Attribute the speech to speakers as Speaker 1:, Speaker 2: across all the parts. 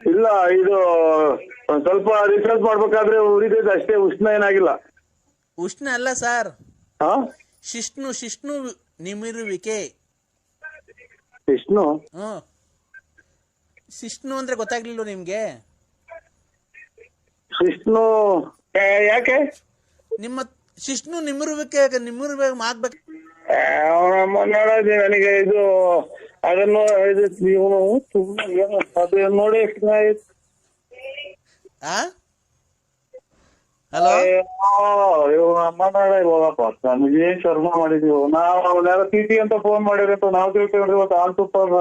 Speaker 1: ಇಲ್ಲ ಇದು ಒಂದ್ ಸ್ವಲ್ಪ ರಿಸರ್ಚ್ ಮಾಡ್ಬೇಕಾದ್ರೆ ಉರಿದೈತೆ ಅಷ್ಟೇ ಉಷ್ಣ ಏನಾಗಿಲ್ಲ.
Speaker 2: ಉಷ್ಣ ಅಲ್ಲ ಸರ್.
Speaker 1: ಹಾ?
Speaker 2: ಶಿಷ್ಣು ಶಿಷ್ಣು ನಿಮಿರುವಿಕೆ.
Speaker 1: ವಿಷ್ಣು
Speaker 2: ಹ್ಮ್ ಶಿಷ್ಣು ಅಂದ್ರೆ ಗೊತ್ತಾಗ್ಲಿಲ್ಲ ನಿಮ್ಗೆ?
Speaker 1: ಶಿಷ್ಣು ಏ, ಯಾಕೆ?
Speaker 2: ನಿಮ್ಮ ಶಿಷ್ಣು ನಿಮಿರುವಿಕೆ ನಿಮಿರುವಿಕೆ ಮಾಡ್ಬೇಕು
Speaker 1: ಅವನ ನೋಡೋದು ನನಗೆ ಇದು ಅದನ್ನು ನೀವು ತುಂಬಾ ಏನು ಅದು ನೋಡಿ
Speaker 2: ಹಲೋ?
Speaker 1: ಇವ್ನ ಅಮ್ಮ ನಾಳೆ ಹೋಗಪ್ಪ ಏನ್ ಶರ್ಮ ಮಾಡಿದೀವಿ ನಾವು ಅವನ್ನೆಲ್ಲ ಟಿ ಅಂತ ಫೋನ್ ಮಾಡಿದ್ರೆ ಅಂತ ನಾವು ತಿಳ್ಕೊಂಡ್ರಿ ಇವತ್ತು ಆಲ್ ಸೂಪರ್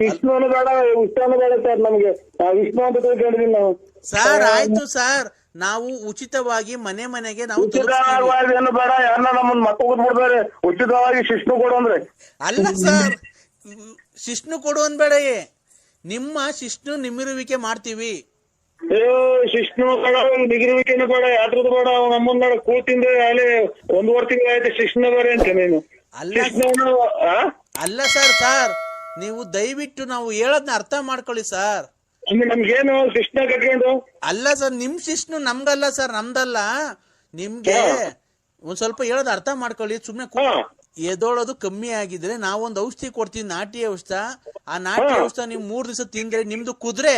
Speaker 1: ವಿಷ್ಣುನು ಬೇಡ ವಿಷ್ಣುನು ಬೇಡ ಸರ್ ನಮ್ಗೆ. ವಿಷ್ಣು ಅಂತ ತಿಳ್ಕೊಂಡಿದೀವಿ ನಾವು.
Speaker 2: ಸರ್ ಆಯ್ತು ಸರ್. ನಾವು ಉಚಿತವಾಗಿ ಮನೆ ಮನೆಗೆ ನಾವು.
Speaker 1: ಉಚಿತವಾಗಿ ಏನು ಬೇಡ ಯಾರನ್ನ ನಮ್ಮನ್ನ ಮತ್ತೆ ಬಿಡ್ತಾರೆ. ಉಚಿತವಾಗಿ ಶಿಷ್ಣು ಕೊಡು ಅಂದ್ರೆ.
Speaker 2: ಅಲ್ಲ ಸರ್. ಶಿಷ್ಣು ಕೊಡು ಬೇಡಯೇ ನಿಮ್ಮ ಶಿಷ್ಣು ನಿಮ್ಮಿರುವಿಕೆ ಮಾಡ್ತೀವಿ.
Speaker 1: ಶಿಷ್ಣು ಬೇಡ ನಿಗಿರುವಿಕೆನು ಬೇಡ ಯಾತ್ರದ ಬೇಡ ನಮ್ಮನ್ನ ಕೂತಿಂದ ಅಲ್ಲಿ ಒಂದೂವರೆ ತಿಂಗಳು ಆಯ್ತು ಶಿಷ್ಣು ಬೇರೆ ಅಂತ ನೀನು.
Speaker 2: ಅಲ್ಲ ಅಲ್ಲ ಸರ್ ಸರ್ ನೀವು ದಯವಿಟ್ಟು ನಾವು ಹೇಳೋದನ್ನ ಅರ್ಥ ಮಾಡ್ಕೊಳ್ಳಿ ಸರ್.
Speaker 1: ನಮ್ಗೇನು ಶಿಷ್ಣ ಕಟ್ಕೊಂಡು?
Speaker 2: ಅಲ್ಲ ಸರ್ ನಿಮ್ ಶಿಷ್ಣು ನಮ್ಗಲ್ಲ ಸರ್ ನಮ್ದಲ್ಲ. ನಿಮ್ಗೆ ಒಂದ್ ಸ್ವಲ್ಪ ಹೇಳೋದ್ ಅರ್ಥ ಮಾಡ್ಕೊಳ್ಳಿ ಸುಮ್ನೆ ಎದೋಳೋದು ಕಮ್ಮಿ ಆಗಿದ್ರೆ ನಾವೊಂದು ಔಷಧಿ ಕೊಡ್ತೀವಿ ನಾಟಿ ಔಷಧ. ಆ ನಾಟಿ ಔಷಧ ನೀವು ಮೂರ್ ದಿವಸ ತಿಂದ್ರೆ ನಿಮ್ದು ಕುದುರೆ.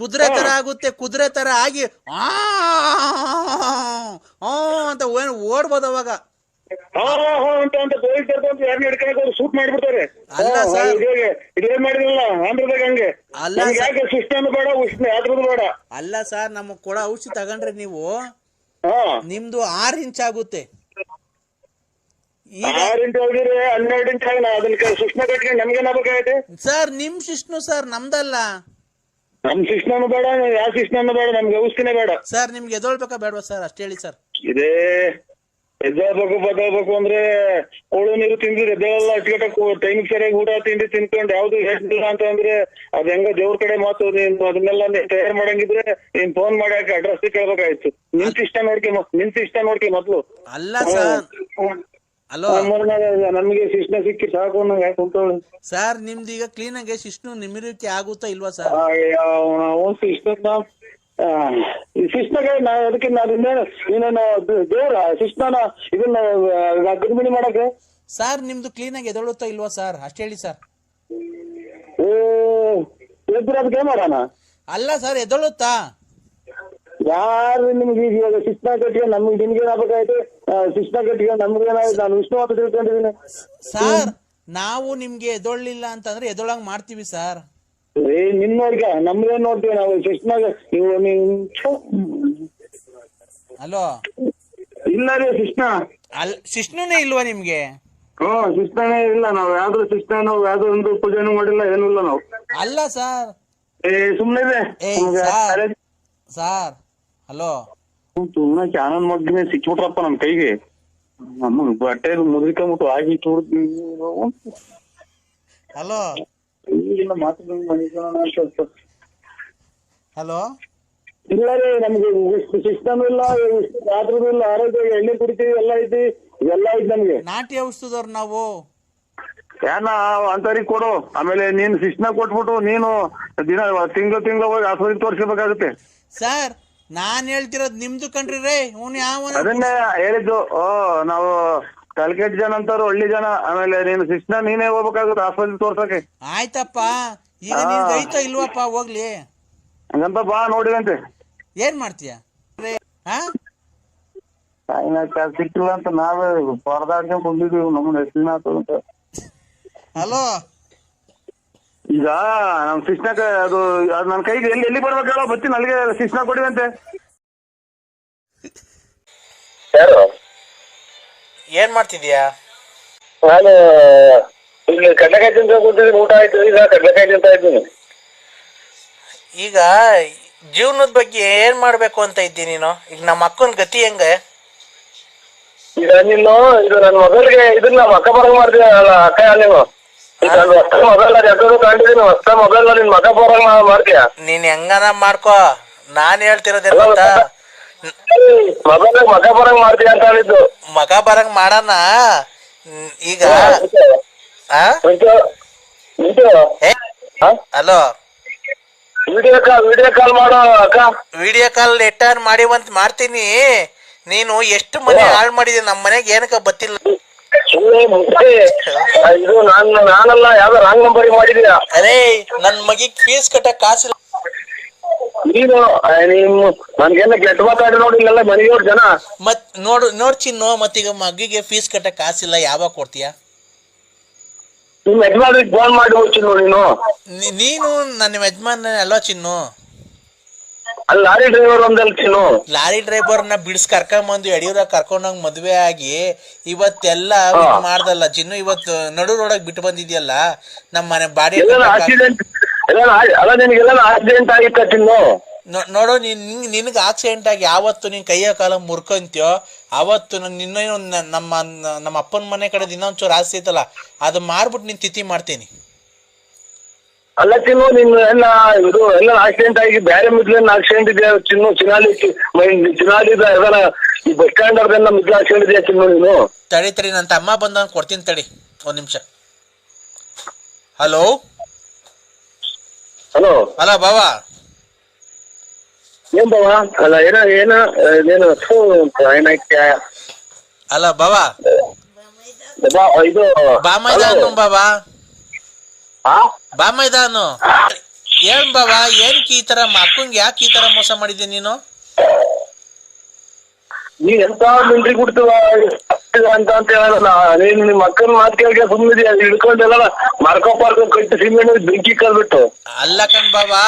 Speaker 2: ಕುದುರೆ ತರ ಆಗುತ್ತೆ ಕುದುರೆ ತರ ಆಗಿ ಆ ಅಂತ ಏನ್ ಓಡ್ಬೋದು ಅವಾಗ. ಅಲ್ಲ ಸರ್. ಅಲ್ಲ ಸರ್. ನಮಗ್ ಕೊಡೋ ಔಷಧಿ ತಗೊಂಡ್ರೆ ನೀವು ನಿಮ್ದು ಆರ್ ಇಂಚ್ ಆಗುತ್ತೆ. ಈಗ
Speaker 1: ಆರು ಇಂಚ್ ಹೋಗಿದ್ರೆ ಹನ್ನೆರಡು ಇಂಚ್ ಆಗಿ ಅದನ್ನ ಕಟ್ಕೊಂಡು ನಮ್ಗೇನ್
Speaker 2: ಸರ್ ನಿಮ್ ಶಿಷ್ಣು ಸರ್ ನಮ್ದಲ್ಲ.
Speaker 1: ನಮ್ ಶಿಕ್ಷಣನು ಬೇಡ ಯಾವ ಶಿಕ್ಷಣನು ಬೇಡ ನಮ್ಗೆ ಔಷಧಿನೇ ಬೇಡ.
Speaker 2: ಸರ್ ನಿಮ್ಗೆ ಎದೊಳ್ಬೇಕಾ ಬೇಡವಾ ಸರ್? ಅಷ್ಟೇ ಹೇಳಿ ಸರ್.
Speaker 1: ಇದೇ ಎದ್ದೇಳ್ಬೇಕು ಬದಲ್ಬೇಕು ಅಂದ್ರೆ ಕೋಳು ನೀರು ತಿಂದು ಎದ್ದೇಳಲ್ಲ ಅಚ್ಚುಕಟ್ಟಕ್ಕೆ ಟೈಮ್ ಸರಿಯಾಗಿ ಊಟ ತಿಂಡಿ ತಿನ್ಕೊಂಡು ಯಾವ್ದು ಹೇಳ್ತಿಲ್ಲ ಅಂತ ಅಂದ್ರೆ ಅದ್ ಹೆಂಗ ದೇವ್ರ ಕಡೆ ಮಾತು ನೀನ್ ಅದನ್ನೆಲ್ಲ ನೀನ್ ತಯಾರು ಮಾಡಂಗಿದ್ರೆ ನೀನ್ ಫೋನ್ ಮಾಡಿ ಅಡ್ರೆಸ್ ಕೇಳ್ಬೇಕಾಯ್ತು. ನಿಂತ ಇಷ್ಟ ನೋಡ್ಕಿ ನಿಂತ ಇಷ್ಟ ನೋಡ್ಕಿ ಮೊದ್ಲು.
Speaker 2: ಅಲ್ಲ ಹಲೋ
Speaker 1: ನಮ್ಗೆ ಶಿಕ್ಷಣ ಸಿಕ್ಕಿ ಸಾಕು ಯಾಕೆ ಕುಂತವಳು.
Speaker 2: ಸರ್ ನಿಮ್ದು ಈಗ ಕ್ಲೀನ್ ಆಗಿ ಶಿಷ್ಣು ನಿಮಿರುವಿಕೆ ಆಗುತ್ತಾ ಇಲ್ವಾ ಸರ್
Speaker 1: ನಾವು ಶಿಕ್ಷಣ ನಾ ಅದಕ್ಕೆ ಅದನ್ನ ನೀನೇನು ದೇವ್ರ ಶಿಷ್ಣನ ಇದನ್ನ ಗರ್ಭಿಣಿ ಮಾಡಕ್ಕೆ?
Speaker 2: ಸರ್ ನಿಮ್ದು ಕ್ಲೀನ್ ಆಗಿ ಎದಳುತ್ತಾ ಇಲ್ವಾ ಸರ್ ಅಷ್ಟೇ ಹೇಳಿ ಸರ್
Speaker 1: ಓ ಎದ್ರು ಅದಕ್ಕೆ ಮಾಡೋಣ?
Speaker 2: ಅಲ್ಲ ಸರ್ ಎದೊಳುತ್ತಾ?
Speaker 1: ಯಾರು ನಿಮ್ಗೆ ಈಗ ಇವಾಗ ಶಿಕ್ಷಣ ಕಟ್ಟಿಗೆ ನಮ್ಗೆ ನಿಮ್ಗೆ ಏನಾಗಬೇಕಾಯ್ತು? ಶಿಕ್ಷಣ ಕಟ್ಟಿಗೆ ನಮ್ಗೆ ಏನಾಯ್ತು? ನಾನು ವಿಷ್ಣು ಅಂತ ತಿಳ್ಕೊಂಡಿದ್ದೀನಿ.
Speaker 2: ಸರ್ ನಾವು ನಿಮ್ಗೆ ಎದೊಳ್ಳಿಲ್ಲ ಅಂತಂದ್ರೆ ಎದೊಳಂಗ್ ಮಾಡ್ತೀವಿ ಸರ್.
Speaker 1: ಏ ನಿಮ್ ನೋಡ್ಕ ನಮ್ಗೇನ್ ನೋಡ್ತೀವಿ ನಾವು? ಶಿಕ್ಷಣ ನೀವು ನಿಮ್.
Speaker 2: ಹಲೋ?
Speaker 1: ಇಲ್ಲ ರೀ ಶಿಕ್ಷಣ
Speaker 2: ಅಲ್ ಶಿಷ್ಣುನೇ ಇಲ್ವಾ ನಿಮ್ಗೆ?
Speaker 1: ಹ್ಮ್ ಶಿಕ್ಷಣನೇ ಇಲ್ಲ ನಾವು. ಯಾವ್ದು ಶಿಕ್ಷಣ ನಾವು ಯಾವ್ದು ಒಂದು ಪೂಜೆನೂ ಮಾಡಿಲ್ಲ ಏನೂ ಇಲ್ಲ ನಾವು.
Speaker 2: ಅಲ್ಲ ಸರ್.
Speaker 1: ಏ ಸುಮ್ನೆ
Speaker 2: ಸರ್. ಸಾರ್. ಹಲೋ.
Speaker 1: ಸುಮ್ನೆ ಆನಂದ್ ಮಗ್ಗಿನ ಸಿಕ್ಬಿಟ್ರಪ್ಪ ನಮ್ ಕೈಗೆ. ನಮ್ಮ ಬಟ್ಟೆ ಮುದ್ರಿಕೊಂಬಿಟ್ಟು ಆಗಿ
Speaker 2: ಹಲೋ. ಹಲೋ.
Speaker 1: ಇಲ್ಲ ರೀ ನಮ್ಗೆ ಸಿಸ್ಟಮ್ ಇಲ್ಲ ಯಾವ್ದು ಇಲ್ಲ ಆರೋಗ್ಯ ಎಣ್ಣೆ ಕುಡಿತೀವಿ ಎಲ್ಲ ಐತಿ ಎಲ್ಲ ಐತಿ ನಮ್ಗೆ.
Speaker 2: ನಾಟಿ ಔಷಧದವ್ರು ನಾವು.
Speaker 1: ಏನ ಅಂತವ್ರಿಗೆ ಕೊಡು. ಆಮೇಲೆ ನೀನ್ ಶಿಕ್ಷಣ ಕೊಟ್ಬಿಟ್ಟು ನೀನು ದಿನ ತಿಂಗಳು ತಿಂಗಳು ಹೋಗಿ ಆಸ್ಪತ್ರೆಗೆ ತೋರಿಸಬೇಕಾಗುತ್ತೆ
Speaker 2: ಸರ್ ನಾನ್ ಹೇಳ್ತಿರೋದು ನಿಮ್ದು ಕಣ್ರಿ ರೇ ಅವ್ನು ಯಾವ
Speaker 1: ಅದನ್ನೇ ಹೇಳಿದ್ದು. ಓ ನಾವು ಕಲ್ಕೆಟ್ ಜನ ಅಂತಾರು ಹಳ್ಳಿ ಜನ. ಆಮೇಲೆ ನೀನು ಶಿಕ್ಷಣ ನೀನೇ ಹೋಗ್ಬೇಕಾಗುತ್ತೆ ಆಸ್ಪತ್ರೆ ತೋರ್ಸಕ್ಕೆ.
Speaker 2: ಆಯ್ತಪ್ಪ. ಈಗ ಐತೋ ಇಲ್ವಪ್ಪ ಹೋಗ್ಲಿ.
Speaker 1: ಹಂಗಂತ ಬಾ ನೋಡಿದಂತೆ
Speaker 2: ಏನ್ ಮಾಡ್ತೀಯ?
Speaker 1: ಸಿಕ್ಕಿಲ್ಲ ಅಂತ ನಾವೇ ಪರದಾಡ್ಕೊಂಡ್ ಬಂದಿದ್ವಿ ನಮ್ಮನ್ನ ಆತು ಅಂತ.
Speaker 2: ಹಲೋ.
Speaker 1: ಈಗ ನಮ್ ಶಿಕ್ಷಣ ಅದು ಅದು ನನ್ನ ಕೈಗೆ ಎಲ್ಲಿ ಎಲ್ಲಿ ಬರ್ಬೇಕು ಹೇಳೋ ಬರ್ತೀನಿ ಅಲ್ಲಿಗೆ ಶಿಕ್ಷಣ ಕೊಡಿದಂತೆ. ಯಾರು
Speaker 2: ಏನ್ ಮಾಡ್ತಿದ್ಯಾ?
Speaker 1: ನಾನು ಇಲ್ಲಿ ಕಡಲೆಕಾಯಿ ತಿಂತ ಕೂತಿದ್ದೀನಿ ಊಟ ಆಯ್ತು ಈಗ ಕಡಲೆಕಾಯಿ ತಿಂತ ಇದ್ದೀನಿ.
Speaker 2: ಈಗ ಜೀವನದ ಬಗ್ಗೆ ಏನ್ ಮಾಡ್ಬೇಕು ಅಂತ ಇದ್ದಿ ನೀನು? ಈಗ ನಮ್ಮ ಅಕ್ಕನ ಗತಿ ಹೆಂಗೆ?
Speaker 1: ಈಗ ನೀನು ಇದು ನನ್ನ ಮಗಳಿಗೆ ಇದನ್ನ ಅಕ್ಕ ಬರಂಗ್ ಮಾಡ್ತೀಯಲ್ಲ ಅಕ್ಕ ನೀನು? ಈಗ ನನ್ನ ಹೊಸ ಮೊಬೈಲ್ ಅದು ಎದ್ದು ಕಂಡಿದ್ದೀನಿ ಹೊಸ ಮೊಬೈಲ್ ನಿನ್ ಮಕ್ಕ ಬರಂಗ್ ಮಾಡ್ತೀಯ?
Speaker 2: ನೀನ್ ಹೆಂಗನ ಮಾಡ್ಕೋ ನಾನ್ ಹೇಳ್ತಿರೋದೇ ಗೊತ್ತಾ?
Speaker 1: ಮೊಬೈಲ್ ಮಕ್ಕ ಬರಂಗ್ ಮಾಡ್ತೀಯ ಅಂತ ಹೇಳಿದ್ದು.
Speaker 2: ಮಗ ಬರಂಗ್ ಮಾಡೋಣ. ಈಗ? Hello?
Speaker 3: Video call video call ಮಾಡೋ ಅಕ್ಕ.
Speaker 2: ವಿಡಿಯೋ ಕಾಲ್ ಲೆಟರ್ ಮಾಡಿವಂತ ಮಾಡ್ತೀನಿ. ನೀನು ಎಷ್ಟು ಮನೆ ಹಾಳು ಮಾಡಿದೆ? ನಮ್ಮ ಮನೆಗೆ ಏನಕ್ಕ ಬತ್ತಿಲ್ಲ
Speaker 3: ಸುಮ್ಮನೆ ಮುಗ್ದೆ. ಇದು ನಾನ್ ನಾನಲ್ಲ ಯಾವ್ದೋ ರಾಂಗ್ ನಂಬರ್ ಮಾಡಿದ್ಯಾ?
Speaker 2: ಅರೇ ನನ್ ಮಗಿಗ್ ಫೀಸ್ ಕಟ್ಟಕ್ ಕಾಸಿಲ್ಲ.
Speaker 3: ನೀನು ಆ, ನಿಮ್ ನನ್ಗೇನ ಕೆಟ್ಟ ಮಾತಾಡಿ ನೋಡಿ ಇಲ್ಲೆಲ್ಲ ಮನೆಯವ್ರ ಜನ.
Speaker 2: ಮತ್ ನೋಡು ನೋಡ್ ಚಿನ್ನು ಮತ್ತೀಗ ಮಗಿಗೆ ಫೀಸ್ ಕಟ್ಟಕ್ ಕಾಸಿಲ್ಲ ಯಾವಾಗ ಕೊಡ್ತೀಯ?
Speaker 3: ನಿಮ್ ಯಜಮಾನ್ರಿಗೆ ಫೋನ್ ಮಾಡಿ ಹೋಗ್ತೀನಿ ನೀನು.
Speaker 2: ನೀ- ನೀನು ನನ್ನ ಯಜಮಾನ ಅಲ್ವಾ ಚಿನ್ನು?
Speaker 3: ಅಲ್ಲಿ ಲಾರಿ ಡ್ರೈವರ್ ಚಿನ್ನು
Speaker 2: ಲಾರಿ ಡ್ರೈವರ್ನ ಬಿಡಿಸ್ ಕರ್ಕೊಂಬಂದು ಯಡಿಯೂರ ಕರ್ಕೊಂಡಂಗ ಮದ್ವೆ ಆಗಿ ಇವತ್ತೆಲ್ಲ ಇದ್ ಮಾಡ್ದಲ್ಲ. ಚಿನ್ನು ಇವತ್ತು ನಡು ರೋಡಾಗ ಬಿಟ್ಟು ಬಂದಿದ್ಯಲ್ಲ ನಮ್ಮ ಮನೆ ಬಾಡಿ
Speaker 3: ಆಕ್ಸಿಡೆಂಟ್ ಅಲ್ಲ ನಿನಗೆಲ್ಲ ಆಕ್ಸಿಡೆಂಟ್ ಆಗಿತ್ತ ಚಿನ್ನು
Speaker 2: ನೋಡು ನೀನ್ ನಿನಗೆ ಆಕ್ಸಿಡೆಂಟ್ ಆಗಿ ಯಾವತ್ತು ನೀನ್ ಕೈಯ ಕಾಲ ಮುರ್ಕೊಂತೀಯೋ ಅವತ್ತು ನಿನ್ನ ನಮ್ಮ ನಮ್ಮ ಅಪ್ಪನ ಮನೆ ಕಡೆ ಇನ್ನೊಂಚೂರು ಆಸೆ ಆಸ್ತಿ ಐತಲ್ಲ ಅದು ಮಾರ್ಬಿಟ್ಟು ನೀನ್ ತಿಥಿ ಮಾಡ್ತೀನಿ.
Speaker 3: ಅಲ್ಲ ಚಿನ್ನು ನಿನ್ನ ಎಲ್ಲ ಇದು ಎಲ್ಲ ಆಕ್ಸಿಡೆಂಟ್ ಆಗಿ ಬೇರೆ ಮಿದ್ಲೇನ್ ಆಕ್ಸಿಡೆಂಟ್ ಇದೆಯಾ ಚಿನ್ನು? ಚಿನಾಲಿ ಚಿನಾಲಿ ಎಲ್ಲ ಈ ಬಸ್ ಸ್ಟ್ಯಾಂಡ್ ಅವ್ರದೆಲ್ಲ ಮಿದ್ಲ ಆಕ್ಸಿಡೆಂಟ್ ಇದೆಯಾ ಚಿನ್ನು ನೀನು?
Speaker 2: ತಡಿ ತಡಿ ನನ್ನ ತಮ್ಮ ಬಂದ ಕೊಡ್ತೀನಿ ತಡಿ. ಒಂದ್ ನಿಮಿಷ. ಹಲೋ?
Speaker 3: ಹಲೋ?
Speaker 2: ಹಲೋ ಬಾವಾ?
Speaker 3: ಏನ್ ಬಾವಾ? ಅಲ್ಲ ಏನ ಏನ ಏನು ಏನಾಯ್ತ
Speaker 2: ಅಲ್ಲ ಬಾವಾ?
Speaker 3: ಬಾ- ಇದು
Speaker 2: ಬಾ ಮೈದಾನು ಬಾಬಾ? ಬಾ ಮೈದಾನು. ಏನ್ ಬಾಬಾ ಏನ್ ಈ ತರ ಮಕ್ಕಂಗ್ ಯಾಕೆ ಈ ತರ ಮೋಸ ಮಾಡಿದ್ದೆ ನೀನು?
Speaker 3: ನೀ ಎಂತ ಮಿಲ್ಟ್ರಿ ಕೊಡ್ತೀವ? ಅಂತ ಅಂತ ಹೇಳಲ್ಲ. ನೀನು ನಿಮ್ಮ ಅಕ್ಕನ ಮಾತು ಕೇಳಿಗೆ ಸುಮ್ಮನೆ ಹಿಡ್ಕೊಂಡೆಲ್ಲ ಮಾರ್ಕೋ ಪಾರ್ಕೋ ಕಟ್ಟಿ ಸಿಮೆಂಟ್ ಬೆಂಕಿ ಕಲ್ಬಿಟ್ಟು.
Speaker 2: ಅಲ್ಲ ಕಣ್ ಬಾಬಾ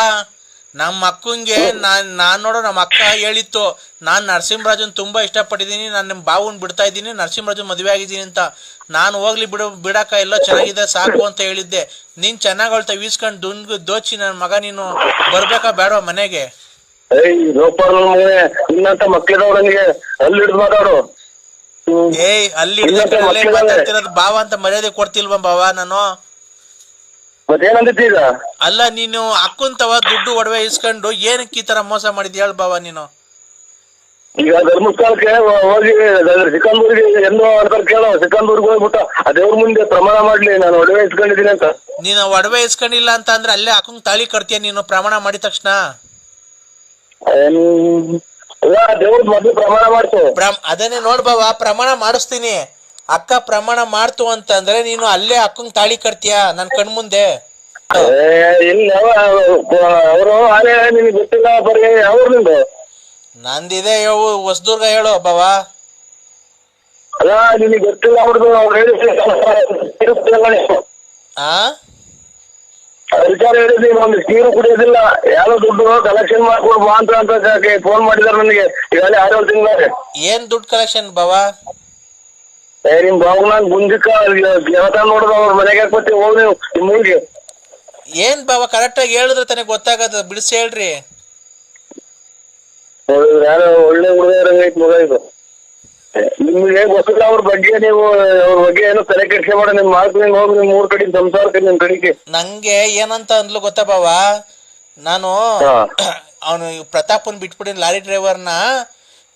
Speaker 2: ನಮ್ಮ ಅಕ್ಕಂಗೆ ನಾನ್ ನಾನ್ ನೋಡೋ ನಮ್ಮ ಅಕ್ಕ ಹೇಳಿತ್ತು ನಾನ್ ನರಸಿಂಹರಾಜನ್ ತುಂಬಾ ಇಷ್ಟಪಟ್ಟಿದ್ದೀನಿ ನಾನು ನಿಮ್ಮ ಬಾವುನ್ ಬಿಡ್ತಾ ಇದ್ದೀನಿ ನರಸಿಂಹರಾಜನ್ ಮದುವೆ ಆಗಿದ್ದೀನಿ ಅಂತ. ನಾನು ಹೋಗ್ಲಿ ಬಿಡು ಬಿಡಕ್ಕ ಎಲ್ಲ ಚೆನ್ನಾಗಿದೆ ಸಾಕು ಅಂತ ಹೇಳಿದ್ದೆ. ನೀನ್ ಚೆನ್ನಾಗ್ ಹೊಳ್ತ ವೀಸ್ಕೊಂಡ್ ದುಂಡ್ ದೋಚಿ ನನ್ನ ಮಗ ನೀನು ಬರ್ಬೇಕಾ ಬೇಡ ಮನೆಗೆ?
Speaker 3: ಏಯ್ ಅಲ್ಲಿ.
Speaker 2: ಮಾತಾಡ್ತಿರೋದು ಬಾವ ಅಂತ ಮರ್ಯಾದೆ ಕೊಡ್ತಿಲ್ವಾ ಬಾವ ನಾನು?
Speaker 3: ಮತ್ತೇನಂದಿತ್ತು ಈಗ?
Speaker 2: ಅಲ್ಲ ನೀನು ಅಕ್ಕಂತವ ದುಡ್ಡು ಒಡವೆ ಇಸ್ಕೊಂಡು ಏನಕ್ಕೆ ಈ ತರ ಮೋಸ ಮಾಡಿದ್ಯ ಹೇಳ ಬಾವ ನೀನು.
Speaker 3: ಈಗ ಧರ್ಮಸ್ಥಳಕ್ಕೆ ಹೋ- ಹೋಗಿ ಸಿಕ್ಕಂದೂರಿಗೆ ಎಲ್ಲೋ ಅಂತಾರೆ ಕೇಳೋ ಸಿಕ್ಕಂದೂರಿಗೆ ಹೋಗ್ಬಿಟ್ಟು. ಆ ದೇವ್ರ ಮುಂದೆ ಪ್ರಮಾಣ ಮಾಡ್ಲಿ ನಾನು ಒಡವೆ ಇಸ್ಕೊಂಡಿದ್ದೀನಿ ಅಂತ.
Speaker 2: ನೀನು ಒಡವೆ ಇಸ್ಕೊಂಡಿಲ್ಲ ಅಂತ ಅಂದ್ರೆ ಅಲ್ಲೇ ಅಕ್ಕಂಗ್ ತಾಳಿ ಕಟ್ತೀಯ ನೀನು ಪ್ರಮಾಣ ಮಾಡಿದ ತಕ್ಷಣ?
Speaker 3: ಏನು ಇಲ್ಲ ದೇವ್ರ ಮೊದ್ಲು ಪ್ರಮಾಣ ಮಾಡ್ತು
Speaker 2: ಪ್ರಮ್- ಅದನ್ನೇ ನೋಡ್ ಬಾವ ಪ್ರಮಾಣ ಮಾಡಿಸ್ತೀನಿ. ಅಕ್ಕ ಪ್ರಮಾಣ ಮಾಡ್ತು ಅಂತಂದ್ರೆ ನೀನು ಅಲ್ಲೇ ಅಕ್ಕಂಗ್ ತಾಳಿ ಕಟ್ತೀಯ? ನನ್ ಕಣ್ ಮುಂದೆ.
Speaker 3: ಏ, ಇಲ್ಲ ಅವರು ನಿನಗೆ ಗೊತ್ತಿಲ್ಲ ಬರೀ ಅವ್ರು ನಿಂದು.
Speaker 2: ನಂದಿದೆ ಹೇಳು ಹೊಸದುರ್ಗ ಹೇಳು ಬಾವ
Speaker 3: ಅಲ್ಲ ನಿನಗೆ ಗೊತ್ತಿಲ್ಲ ಅವ್ರದ್ದು ಅವ್ರು ಹೇಳಿ
Speaker 2: ಆ?
Speaker 3: ವಿಚಾರ ಹೇಳಿದ್ವಿ ಒಂದು ನೀರು ಕುಡಿಯೋದಿಲ್ಲ. ಯಾರೋ ದುಡ್ಡು ಕಲೆಕ್ಷನ್ ಮಾಡ್ಕೊಡ್ಬಾ ಅಂತ ಅಂತ ಫೋನ್ ಮಾಡಿದಾರೆ ನನಗೆ. ಈಗಾಗಲೇ ಆರೇಳು ತಿಂಗಳಾರೆ
Speaker 2: ಏನ್ ದುಡ್ಡು ಕಲೆಕ್ಷನ್ ಬಾವ
Speaker 3: ಏ ನಿಮ್ ಬಾಬು ನಾನು ದೇವತಾ ನೋಡಿದ ಅವ್ರ ಮನೆಗೆ ಹಾಕ್ಬತ್ತಿ ಹೋಗ್ ನೀವು ನಿಮ್ಮ ಊರಿಗೆ.
Speaker 2: ಏನ್ ಬಾವ ಕರೆಕ್ಟ್ ಆಗಿ ಹೇಳಿದ್ರೆ ತನಗೆ ಗೊತ್ತಾಗದ ಬಿಡಿಸಿ ಹೇಳ್ರಿ.
Speaker 3: ಯಾರೋ ಒಳ್ಳೆ ಹುಡುಗರಂಗೈತ್ ಮಗ ಇದು. ನಿಮ್ಗೆ ಗೊತ್ತಿಲ್ಲ ಅವ್ರ ಬಗ್ಗೆ ನೀವು ಅವ್ರ ಬಗ್ಗೆ ಏನೋ ತಲೆ ಕೆಡ್ಸೆ ಮಾಡ ನಿಮ್ ಮಾತು ನಿಮ್ ಹೋಗಿ ನಿಮ್ ಊರ್ ಕಡೆ ಸಂಸಾರಕ್ಕೆ ನಿಮ್ ಕಡೆಗೆ.
Speaker 2: ನಂಗೆ ಏನಂತ ಅಂದ್ಲು ಗೊತ್ತಾ ಬಾವ ನಾನು
Speaker 3: ಹಾ.
Speaker 2: ಅವನು ಪ್ರತಾಪನ್ ಬಿಟ್ಬಿಟ್ಟಿನ ಲಾರಿ ಡ್ರೈವರ್ನ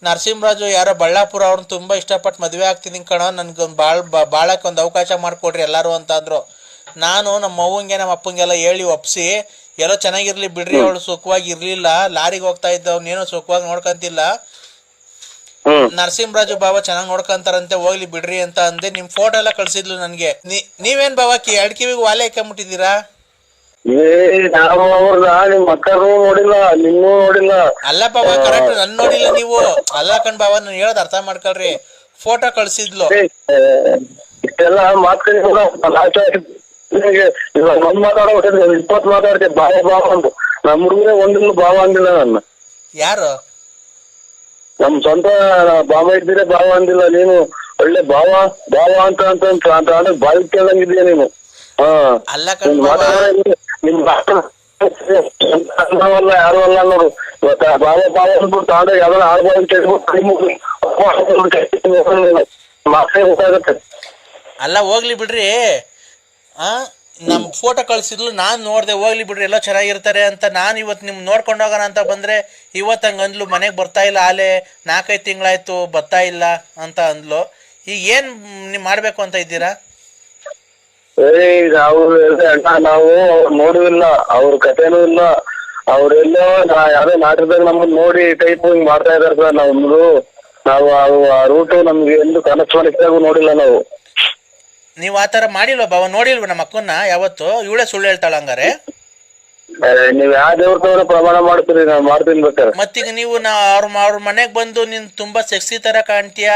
Speaker 2: ನರಸಿಂಹರಾಜು ಯಾರೋ ಬಳ್ಳಾಪುರ ಅವ್ರನ್ನ ತುಂಬಾ ಇಷ್ಟಪಟ್ಟು ಮದುವೆ ಆಗ್ತೀನಿ ಕಣ ನನ್ಗೊಂದು ಭಾಳ ಭಾಳಕ್ಕೊಂದು ಒಂದು ಅವಕಾಶ ಮಾಡಿಕೊಡ್ರಿ ಎಲ್ಲಾರು ಅಂತ ಅಂದ್ರು. ನಾನು ನಮ್ಮ ಅವ್ವಂಗೆ ನಮ್ಮ ಅಪ್ಪಂಗೆಲ್ಲ ಹೇಳಿ ಒಪ್ಸಿ ಎಲ್ಲೋ ಚೆನ್ನಾಗಿರ್ಲಿ ಬಿಡ್ರಿ ಅವಳು ಸುಖವಾಗಿ ಇರ್ಲಿಲ್ಲ ಲಾರಿಗೆ ಹೋಗ್ತಾ ಇದ್ದ ಇದ್ದವ್ನೇನೋ ಸುಖವಾಗಿ ನೋಡ್ಕಂತಿಲ್ಲ. ನರಸಿಂಹರಾಜು ಬಾಬಾ ಚೆನ್ನಾಗಿ ನೋಡ್ಕೊಂತಾರಂತೆ ಹೋಗ್ಲಿ ಬಿಡ್ರಿ ಅಂತ ಅಂದೆ. ನಿಮ್ ಫೋಟೋ ಎಲ್ಲ ಕಳ್ಸಿದ್ಲು ನನ್ಗೆ. ನೀವೇನ್ ಬಾಬಾ ಕಿ ಎರಡ್ ಕಿವಿಗೆ ವಾಲೆ ಹಾಕೊಂಬಿಟ್ಟಿದ್ದೀರಾ
Speaker 3: ಏ ನಾನು ಅವ್ರನ್ನ ನಿಮ್ ಮಕ್ಕಳು ನೋಡಿಲ್ಲ ನಿನ್ನೂ ನೋಡಿಲ್ಲ.
Speaker 2: ಅಲ್ಲ ಬಾಬಾ ಕರೆಕ್ಟ್ ನನ್ ನೋಡಿಲ್ಲ ನೀವು. ಅಲ್ಲ ಕಣ್ ಬಾಬಾ ನಾನು ಹೇಳೋದ್ ಅರ್ಥ ಮಾಡ್ಕೊಳ್ರಿ. ಫೋಟೋ ಕಳ್ಸಿದ್ಲು.
Speaker 3: ಏ, ಇಷ್ಟೆಲ್ಲ ಲಾಸ್ಟ್ ಇವಾಗ ಒಂದ್ ಮಾತಾಡೋ ಇಪ್ಪತ್ ಮಾತಾಡ್ತೆ ಬಾವ ಬಾವ ಅಂತ ನಮ್ಮ ಹುಡುಗರೇ ಒಂದಿನ ಬಾವ ಅಂದಿಲ್ಲ ನನ್ನ.
Speaker 2: ಯಾರು?
Speaker 3: ನಮ್ ಸ್ವಂತ ಬಾವ ಇದ್ದೀರ ಬಾವ ಅಂದಿಲ್ಲ ನೀನು ಒಳ್ಳೆ ಬಾವ ಬಾವ ಅಂತ ಅಂತ ಅಂತ ಅಂತ ಅಂದ್ರೆ ಬಾಯಿ ಕೇಳಂಗಿದ್ಯಾ ನೀನು? ಹಾ.
Speaker 2: ಅಲ್ಲ ಕಣ್
Speaker 3: ನಿನ್
Speaker 2: ಬಾಬಾ
Speaker 3: ಮಾತಾಡೋ ಅಲ್ಲ,
Speaker 2: ಹೋಗ್ಲಿ ಬಿಡ್ರಿ. ಆ, ನಮ್ ಫೋಟೋ ಕಳ್ಸಿದ್ಲು, ನಾನ್ ನೋಡ್ದೆ, ಹೋಗ್ಲಿ ಬಿಡ್ರಿ, ಎಲ್ಲ ಚೆನ್ನಾಗಿರ್ತಾರೆ ಅಂತ ನಾನ್ ಇವತ್ ನಿಮ್ ನೋಡ್ಕೊಂಡು ಹೋಗೋಣ ಅಂತ ಬಂದ್ರೆ ಇವತ್ ಹಂಗ ಅಂದ್ಲು ಮನೆಗ್ ಬರ್ತಾ ಇಲ್ಲ, ಆಲೆ ನಾಲ್ಕೈದು ತಿಂಗಳಾಯ್ತು, ಬರ್ತಾ ಇಲ್ಲ ಅಂತ ಅಂದ್ಲು. ಈಗ ಏನ್ ನೀವ್ ಮಾಡ್ಬೇಕು ಅಂತ ಇದ್ದೀರಾ?
Speaker 3: ಏಯ್ ನಾವು ಅಣ್ಣ ನಾವು ನೋಡುದಿಲ್ಲ ಅವ್ರ ಕಥೆನೂ ಇಲ್ಲ. ಅವ್ರೆಲ್ಲೋ ನಾ- ಯಾವ್ದೋ ನಾಟಕದಾಗ ನಮ್ಮನ್ನ ನೋಡಿ ಟೈಪ್ ಹಿಂಗ್ ಮಾಡ್ತಾ ಇದಾರೆ ಸರ್ ನಮ್ದು. ನಾವು ಆ ರೂಟ್ ನಮ್ಗೆ ಎಂದು ಕನಸು ಮನಸ್ಸಾಗೂ ನೋಡಿಲ್ಲ ನಾವು.
Speaker 2: ನೀವು ಆ ಥರ ಮಾಡಿಲ್ವ ಬಾವ? ನೋಡಿಲ್ವ ನಮ್ಮ ಅಕ್ಕನ್ನ ಯಾವತ್ತು? ಇವಳೇ ಸುಳ್ಳು ಹೇಳ್ತಾಳ ಹಂಗಾರೆ
Speaker 3: ಏ, ನೀವ್ ಯಾವ ದೇವ್ರ ತವ್ರ ಪ್ರಮಾಣ ಮಾಡ್ತೀರಿ ನಾವ್ ಮಾಡ್ತೀನಿ ಬೇಕಾರೆ
Speaker 2: ಮತ್ತೀಗ ನೀವು ನಾ ಅವ್ರ ಅವ್ರ ಮನೆಗ್ ಬಂದು ನಿನ್ ತುಂಬಾ ಸೆಕ್ಸಿ ತರ ಕಾಣ್ತೀಯ?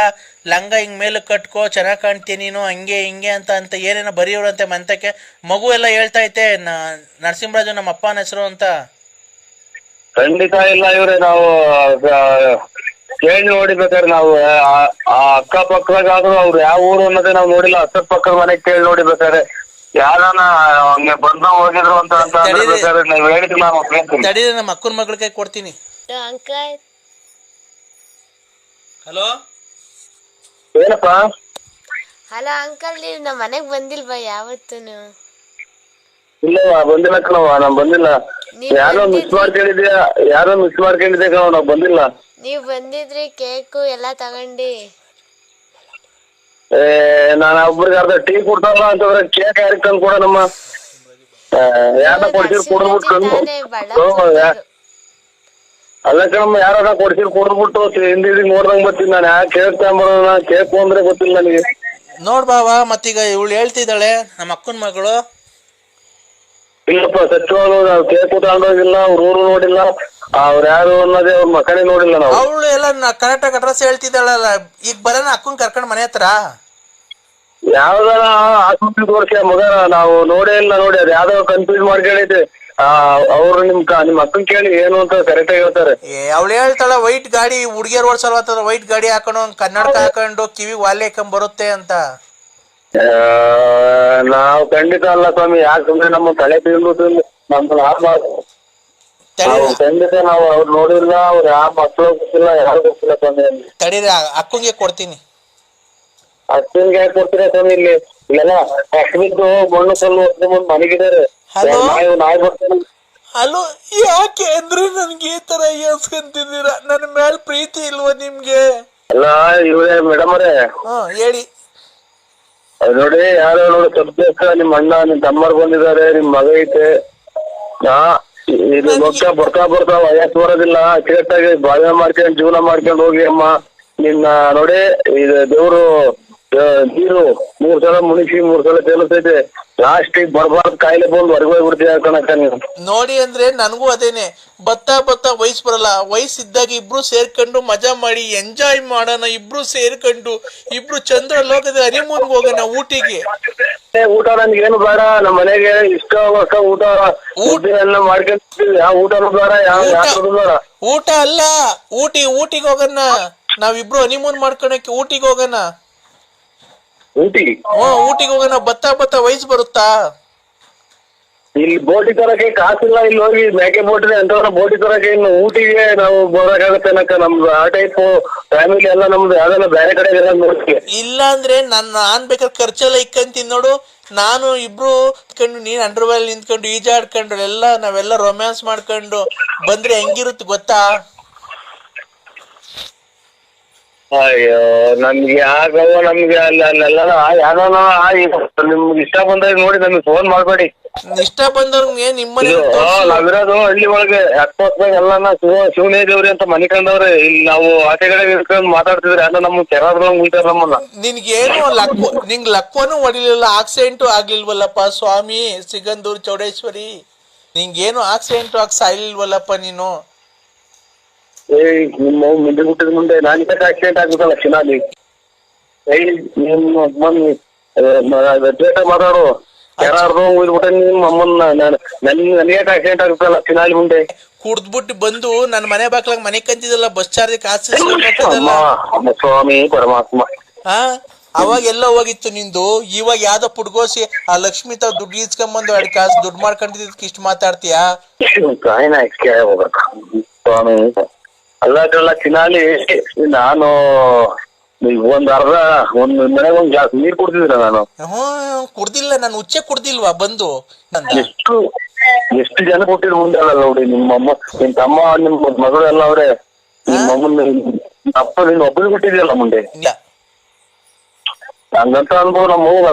Speaker 2: ಲಂಗ ಹಿಂಗ್ ಮೇಲೆ ಕಟ್ಕೋ ಚೆನ್ನಾಗ್ ಕಾಣ್ತೀಯ ನೀನು ಹಂಗೆ ಹಿಂಗೆ ಅಂತ ಅಂತ ಏನೇನೋ ಬರೆಯೋರಂತೆ ಮಂತಕ್ಕೆ ಮಗು ಎಲ್ಲ ಹೇಳ್ತಾ ಐತೆ ನ- ನರಸಿಂಹರಾಜು ನಮ್ಮ ಅಪ್ಪನ ಹೆಸರು ಅಂತ.
Speaker 3: ಖಂಡಿತ ಇಲ್ಲ ಇವ್ರೆ ನಾವು ಆ, ಕೇಳಿ ನೋಡಿ ಬೇಕಾದ್ರೆ ನಾವು ಆ- ಆ ಅಕ್ಕಪಕ್ಕದಾಗಾದ್ರೂ ಅವ್ರು ಯಾವ ಊರು ಅನ್ನೋದೇ ನಾವು ನೋಡಿಲ್ಲ ಅಕ್ಕಪಕ್ಕದ ಮನೆ ಕೇಳಿ ನೋಡಿ ಬೇಕಾದ್ರೆ ಯಾರನ್ನ ಹಂಗೆ ಬಂದು ಹೋಗಿದ್ರು ಅಂತ ಅಂತ ಅಂದ್ರೆ
Speaker 2: ತಡೀರಿ.
Speaker 3: ಬೇಕಾದ್ರೆ ನೀವು ಹೇಳಿದ್ರೆ ನಾನು ಕೇಳ್ತೀನಿ.
Speaker 2: ತಡೀರಿ ನಮ್ಮ ಅಕ್ಕನ ಮಗಳ ಕೈ ಕೊಡ್ತೀನಿ.
Speaker 4: ಅಂಕಲ್.
Speaker 2: ಹಲೋ?
Speaker 3: ಏನಪ್ಪ?
Speaker 4: ಹಲೋ ಅಂಕಲ್ ನೀವು ನಮ್ಮ ಮನೆಗೆ ಬಂದಿಲ್ವಾ ಯಾವತ್ತೂ
Speaker 3: ಇಲ್ಲ ಬಂದಿಲ್ಲ ಕಣವ್ವ ನಾವ್ ಬಂದಿಲ್ಲ.
Speaker 4: ನೀವ್
Speaker 3: ಯಾರೋ ಮಿಸ್. ಮಾಡ್ಕೊಂಡಿದ್ಯಾ? ಯಾರೋ ಮಿಸ್ ಮಾಡ್ಕೊಂಡಿದ್ದೆ ಕಣವ್ ನಾವ್ ಬಂದಿಲ್ಲ.
Speaker 4: ನೀವು ಬಂದಿದ್ರಿ ಕೇಕು ಎಲ್ಲಾ ತಗೊಂಡು.
Speaker 3: ಏ ನಾನು ಒಬ್ರಿಗೆ ಅರ್ಧ ಟೀ ಕೊಡ್ತಾರಲ್ಲ ಅಂತಂದ್ರೆ ಕೇಕ್ ಯಾರಿಗೆ ತಂದು ಕೊಡ ನಮ್ಮ ಯಾರನ್ನ ಕೊಡ್ಸಿರ್ ಕೊಡ್ಬಿಟ್ಟು ಕಂಡು
Speaker 4: ತಾನೇ ಬಡ
Speaker 3: ಹ್ಞೂ, ಯಾ- ಅಲ್ಲ ಕಣಮ್ಮ ಯಾರ ಕೊಡ್ಸಿರ್ ಕೊಡ್ಬಿಟ್ಟು ಹಿಂದಿ ನೋಡ್ದಂಗ್ ಬರ್ತೀನಿ ನಾನು. ಯಾಕೆ ಕೇಕ್ ತಗೊಂಬರೋಣ ಕೇಕ್ ಅಂದ್ರೆ ಗೊತ್ತಿಲ್ಲ ನನಗೆ.
Speaker 2: ನೋಡ್ ಬಾವ ಮತ್ತೀಗ ಇವಳು ಹೇಳ್ತಿದ್ದಾಳೆ ನಮ್ಮ ಅಕ್ಕನ ಮಗಳು.
Speaker 3: ಇಲ್ಲಪ್ಪ ಸಚಿವರು ನಾವು ಕೇಕ್ ತಗೊಂಡೋಗಿಲ್ಲ ಅವ್ರ ಊರು ನೋಡಿಲ್ಲ ಅವ್ರ ಯಾರು ಅನ್ನೋದೇ ಅವ್ರ ಮಕ್ಕಳೇ ನೋಡಿಲ್ಲ ನಾವು.
Speaker 2: ಅವಳು ಎಲ್ಲ ಕರೆಕ್ಟಾಗಿ ಅಡ್ರೆಸ್ ಹೇಳ್ತಿದ್ದಾಳಲ್ಲ ಈಗ ಬರೋಣ ಅಕ್ಕನ್ ಕರ್ಕೊಂಡು ಮನೆ ಹತ್ರ?
Speaker 3: ಯಾವ್ದಾರ ಆಸ್ಪತ್ರೆ ತೋರಿಸಿ ಮಗ ನಾವು ನೋಡೇ ಇಲ್ಲ ನೋಡಿ ಅದ್ ಯಾವ್ದೋ ಕನ್ಫ್ಯೂಸ್ ಮಾಡ್ಕೊಂಡೈತೆ ಆ ಅವ್ರು ನಿಮ್ ಕ- ನಿಮ್ ಅಕ್ಕನ್ ಕೇಳಿ ಏನು ಅಂತ ಕರೆಕ್ಟ್ ಆಗಿ ಹೇಳ್ತಾರೆ.
Speaker 2: ಏ ಅವಳು ಹೇಳ್ತಾಳ ವೈಟ್ ಗಾಡಿ ಹುಡುಗಿಯರ್ ಓಡ್ಸಲ್ವತ್ತದ ವೈಟ್ ಗಾಡಿ ಹಾಕೊಂಡು ಒಂದ್ ಕನ್ನಡಕ ಹಾಕೊಂಡು ಕಿವಿ ವಾಲೆ ಹಾಕೊಂಡ್ ಬರುತ್ತೆ ಅಂತ.
Speaker 3: ನಾವು ಖಂಡಿತ ಅಲ್ಲ ಸ್ವಾಮಿ ಯಾಕಂದ್ರೆ ನಮ್ಮ ತಲೆ
Speaker 2: ತಡಿ
Speaker 3: ನಾವು ಖಂಡಿತ ನಾವು ಅವ್ರು ನೋಡಿಲ್ಲ ಅವ್ರು ಯಾವ ಮಕ್ಕಳು ಗೊತ್ತಿಲ್ಲ ಯಾರು ಗೊತ್ತಿಲ್ಲ ಸ್ವಾಮಿ.
Speaker 2: ತಡೀರಿ ಅಕ್ಕಂಗೆ ಕೊಡ್ತೀನಿ.
Speaker 3: ಅಕ್ಕಂಗೆ ಯಾಕೆ ಕೊಡ್ತೀರಾ ಸ್ವಾಮಿ ಇಲ್ಲಿ? ಇಲ್ಲೆಲ್ಲ ಅಕ್ಕಬಿದ್ದು ಬಿದ್ದು ಮಣ್ಣು ಕಲ್ಲು ಹೊತ್ತು ಮುಂದೆ ಮನೆಗಿದ್ದಾರೆ? ನಾಯಿ ನಾಯಿ
Speaker 2: ಅಲ್ಲೋ ಯಾಕೆ ಅಂದ್ರೆ ನನ್ಗೆ ಈ ತರ ಏಸ್ಕೊಂತಿದ್ದೀರಾ ನನ್ನ ಮೇಲೆ ಪ್ರೀತಿ ಇಲ್ವಾ ನಿಮ್ಗೆ?
Speaker 3: ಅಲ್ಲ ಇವ್ರೆ ಮೇಡಮ್ ಅವರೇ.
Speaker 2: ಹೇಳಿ.
Speaker 3: ಅದ್ ನೋಡಿ ಯಾರೋ ನೋಡಿ ಸಬ್ಜೆಕ್ಟ್ ನಿಮ್ ಅಣ್ಣ ನಿಮ್ ತಮ್ಮರ್ ಬಂದಿದ್ದಾರೆ ನಿಮ್ ಮಗ ಐತೆ. ಆ ಇದು ಬರ್ತಾ ಬರ್ತಾ ಬರ್ತಾ ವಯಸ್ಸು ಬರೋದಿಲ್ಲ. ಕರೆಕ್ಟಾಗಿ ಬಾಳ್ವೆ ಮಾಡ್ಕೊಂಡು ಜೀವನ ಮಾಡ್ಕೊಂಡು ಹೋಗಿ ಅಮ್ಮ. ನಿನ್ನ ನೋಡಿ ಇದು ದೇವ್ರು ನೀರು ಮೂರ್ ಸಲ ಮುನಿಸಿ ಮೂರ್ ಸಲ ತೇಲಿಸ್ತೈತೆ ಲಾಸ್ಟ್ ಬರ್ಬಾರ್ದು ಕಾಯಿಲೆ ಬಂದು ಹೊರಗೆ ಹೋಗ್ಬಿಡ್ತೀಯ ಕಣಕ್ಕ ನೀವು
Speaker 2: ನೋಡಿ ಅಂದ್ರೆ ನನಗೂ ಅದೇನೆ. ಬತ್ತಾ ಬತ್ತಾ ವಯಸ್ಸು ಬರಲ್ಲ. ವಯಸ್ಸಿದ್ದಾಗ ಇಬ್ರು ಸೇರ್ಕೊಂಡು ಮಜಾ ಮಾಡಿ ಎಂಜಾಯ್ ಮಾಡೋಣ. ಇಬ್ರು ಸೇರ್ಕೊಂಡು ಇಬ್ರು ಚಂದ್ರ ಲೋಕದ ಹನಿಮೂನ್ಗೆ ಹೋಗೋಣ ಊಟಿಗೆ.
Speaker 3: ಏ, ಊಟ ನನ್ಗೆ ಏನು ಬೇಡ. ನಮ್ಮ ಮನೆಗೆ ಇಷ್ಟ ವರ್ಷ ಊಟ. ಊಟ ಎಲ್ಲ ಮಾಡ್ಕೊಂತೀವಿ ಯಾವ ಊಟನೂ ಬೇಡ ಯಾವ
Speaker 2: ಊಟ.
Speaker 3: ಯಾವ್ದು ಬೇಡ.
Speaker 2: ಊಟ ಅಲ್ಲ. ಊಟಿ ಊಟಿಗೆ ಹೋಗೋಣ. ನಾವಿಬ್ರು ಹನಿಮೂನ್ ಮಾಡ್ಕೊಳಕ್ಕೆ ಊಟಿಗೆ ಹೋಗೋಣ.
Speaker 3: ಊಟಿ
Speaker 2: ಹ್ಮ್ ಊಟಿಗೆ ಹೋಗೋಣ ಬತ್ತಾ ಬತ್ತಾ ವಯಸ್ಸು ಬರುತ್ತಾ?
Speaker 3: ಇಲ್ಲಿ ಬೋಟಿ ತರಕ್ಕೆ ಕಾಸಿಲ್ಲ ಇಲ್ಲಿ ಹೋಗಿ ಮೇಕೆ ಬೋಟಿ ಅಂತವ್ರ ಬೋಟಿ ತರಕ್ಕೆ ಇನ್ನು ಊಟಿಗೆ ನಾವು ಬರೋಕ್ಕಾಗತ್ತೆ ಅನ್ನಕ್ಕ ನಮ್ದು ಆ ಟೈಪ್ ಫ್ಯಾಮಿಲಿ ಎಲ್ಲ ನಮ್ದು ಯಾವ್ದಲ್ಲ ಬೇರೆ ಕಡೆ ಎಲ್ಲ ನೋಡ್ತೀವಿ.
Speaker 2: ಇಲ್ಲ ಅಂದ್ರೆ ನನ್ನ ನಾನ್ ಬೇಕಾದ್ರೆ ಖರ್ಚೆಲ್ಲ ಇಕ್ಕಂತೀನಿ ನೋಡು. ನಾನು ಇಬ್ರು ಕಂಡು ನೀನ್ ಅಂಡರ್ವೇಲ್ ನಿಂತ್ಕೊಂಡು ಈಜಾಡ್ಕೊಂಡು ಎಲ್ಲ ನಾವೆಲ್ಲ ರೊಮ್ಯಾನ್ಸ್ ಮಾಡ್ಕೊಂಡು ಬಂದ್ರೆ ಹೆಂಗಿರುತ್ತೆ ಗೊತ್ತಾ?
Speaker 3: ಅಯ್ಯೋ ನಮ್ಗೆ ಆಗವ ನಮ್ಗೆ ಅಲ್ಲಿ ಅಲ್ಲೆಲ್ಲ ಯಾರೋ ನಿಮ್ಗೆ ಇಷ್ಟ ಬಂದಾಗ ನೋಡಿ ನಮ್ಗೆ ಫೋನ್ ಮಾಡಬೇಡಿ.
Speaker 2: ಇಷ್ಟ ಬಂದವ್ರಿಗೆ ನಿಮ್ಮನೆ
Speaker 3: ಇದು ಆ, ನಾವಿರೋದು ಹಳ್ಳಿ ಒಳಗೆ ಹತ್ತೊತ್ತಾಗ ಎಲ್ಲಾನ ಶಿವ ಶಿವನೇ ದೇವ್ರಿ ಅಂತ ಮನೆ ಕಂಡವ್ರೆ. ಇಲ್ಲಿ ನಾವು ಆಚೆ ಕಡೆ ಮಾತಾಡ್ತಿದ್ರೆ ಅಲ್ಲ ನಮ್ಮ ಕೆರಾದ್ರಂಗ್ ಉಂಟಾರ ನಮ್ಮನ್ನ.
Speaker 2: ನಿನ್ಗೇನು ಲಕ್ವ ನಿಂಗ್ ಲಕ್ವನು ಹೊಡಿಲಿಲ್ಲ ಆಕ್ಸಿಡೆಂಟು ಆಗ್ಲಿಲ್ವಲ್ಲಪ್ಪ ಸ್ವಾಮಿ ಸಿಗಂದೂರ್ ಚೌಡೇಶ್ವರಿ. ನಿಂಗೇನು ಆಕ್ಸಿಡೆಂಟು ಆಗಿ ಸಾಯ್ಲಿಲ್ವಲ್ಲಪ್ಪ ನೀನು.
Speaker 3: ಏ ನಿಮ್ಮ ಮುಂದೆ ಹುಟ್ಟಿದ ಮುಂದೆ ನಾನು ಇದಕ್ಕೆ ಆಕ್ಸಿಡೆಂಟ್ ಆಗ್ಬೇಕಲ್ಲ ಚಿನಾಲಿ ಏಯ್ ನಿಮ್ಮ ಅಮ್ಮನ್ ವೇಟ ಮಾತಾಡು. ಯಾರು ಹೋಗ್ಬಿಟ್ಟೆ ನಿಮ್ಮ ಅಮ್ಮನ್ನ ನಾನು ನನ್ ನನಗೆ ಆಕ್ಸಿಡೆಂಟ್ ಆಗುತ್ತಲ್ಲ ಚಿನಾಲಿ ಮುಂದೆ?
Speaker 2: ಕುಡ್ದ್ಬಿಟ್ಟು ಬಂದು ನನ್ನ ಮನೆ ಬಾಕ್ಲಾಗ ಮನೆ ಕಂತಿದಲ್ಲ ಬಸ್ ಚಾರ್ಜ್ ಕಾಸು
Speaker 3: ಅಮ್ಮ ಅಮ್ಮ ಸ್ವಾಮಿ ಪರಮಾತ್ಮ.
Speaker 2: ಹಾ ಅವಾಗ ಎಲ್ಲ ಹೋಗಿತ್ತು ನಿಂದು. ಇವಾಗ ಯಾವ್ದೋ ಪುಡ್ಗೋಸಿ ಆ ಲಕ್ಷ್ಮಿ ತಾವ್ ದುಡ್ಡು ಇಸ್ಕೊಂಬಂದು ಎರಡು ಕಾಸು ದುಡ್ಡು ಮಾಡ್ಕೊಂಡಿದ್ದಕ್ಕೆ ಇಷ್ಟು ಮಾತಾಡ್ತೀಯಾ?
Speaker 3: ಅಲ್ಲ ಚಿನಾಲಿ ನಾನು ಒಂದ್ ಅರ್ಧ ಒಂದ್ ಮನೆಗೆ ಒಂದ್ ಗ್ಲಾಸ್ ನೀರ್ ಕುಡ್ತಿದ್ರ ನಾನು?
Speaker 2: ಕುಡ್ದಿಲ್ಲ ನಾನು ಉಚ್ಚೆ ಕುಡ್ದಿಲ್ವಾ ಬಂದು?
Speaker 3: ಎಷ್ಟು ಎಷ್ಟು ಜನ ಕೊಟ್ಟಿದ್ರು ಮುಂದೆ ಅಲ್ಲ ನೋಡಿ ನಿಮ್ಮ ಅಮ್ಮ ನಿಮ್ ತಮ್ಮ ನಿಮ್ಮ ಮಗಳು ಎಲ್ಲ ಅವ್ರೆ ನಿಮ್ಮ ಅಮ್ಮನ ಅಪ್ಪ ನಿನ್ನ ಒಬ್ಬರು ಕೊಟ್ಟಿದ್ಯಲ್ಲ ಮುಂದೆ?
Speaker 1: ಹಂಗಂತ ಅನ್ಬೋದು ನಮ್ಮ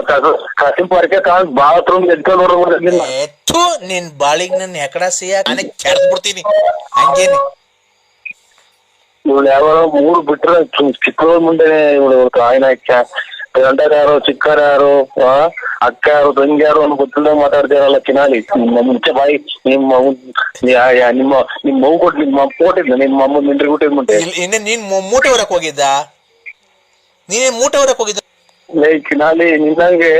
Speaker 1: ಕಸಿಂ ಪರ್ಕೆ ಕಾಣ್ ಬಾತ್ರೂಮ್ ಎದ್ಕೊಂಡು
Speaker 2: ನೋಡ್ರಿ ನಿನ್ ಬಾಳಿಗ್ ನನ್ ಎಕಡ ಸಿಯಾಕ ಕೆಡ್ದ್ ಬಿಡ್ತೀನಿ. ಹಂಗೇನಿ.
Speaker 1: ಇವಳು ಯಾವ ಮೂರು ಬಿಟ್ರೆ ಚಿಕ್ಕವ್ರ ಮುಂದೆ ಇವಳು ಆಯ್ನ ಗಂಡರ ಯಾರು ಚಿಕ್ಕರ ಯಾರು ಅಕ್ಕ ಯಾರು ತಂಗಿ ಯಾರು ಅನ್ನೋ ಗೊತ್ತಿಲ್ಲ ಮಾತಾಡ್ತೀರಲ್ಲ ಕಿನಾಲಿ. ನಿಮ್ಮ ಮುಂಚೆ ಬಾಯಿ ನಿಮ್ಮ ನಿಮ್ಮ ನಿಮ್ಮ ಮಗು ಕೊಟ್ಟು ನಿಮ್ಮ ಕೊಟ್ಟಿದ್ದ ನಿಮ್ಮ ಅಮ್ಮ ನಿಂದ್ರಿ ಕೊಟ್ಟಿದ್ ಮುಂಟೆ
Speaker 2: ನೀನ್ ಮೂಟೆ ಹೊರಕ್ ಹೋಗಿದ್ದ? ನೀನೇ ಮೂಟೆ ಹೊರಕ್ ಹೋಗಿದ್ದ?
Speaker 1: ಲೇ ಕಿನಾಲಿ ನಿನ್ನಂಗೆ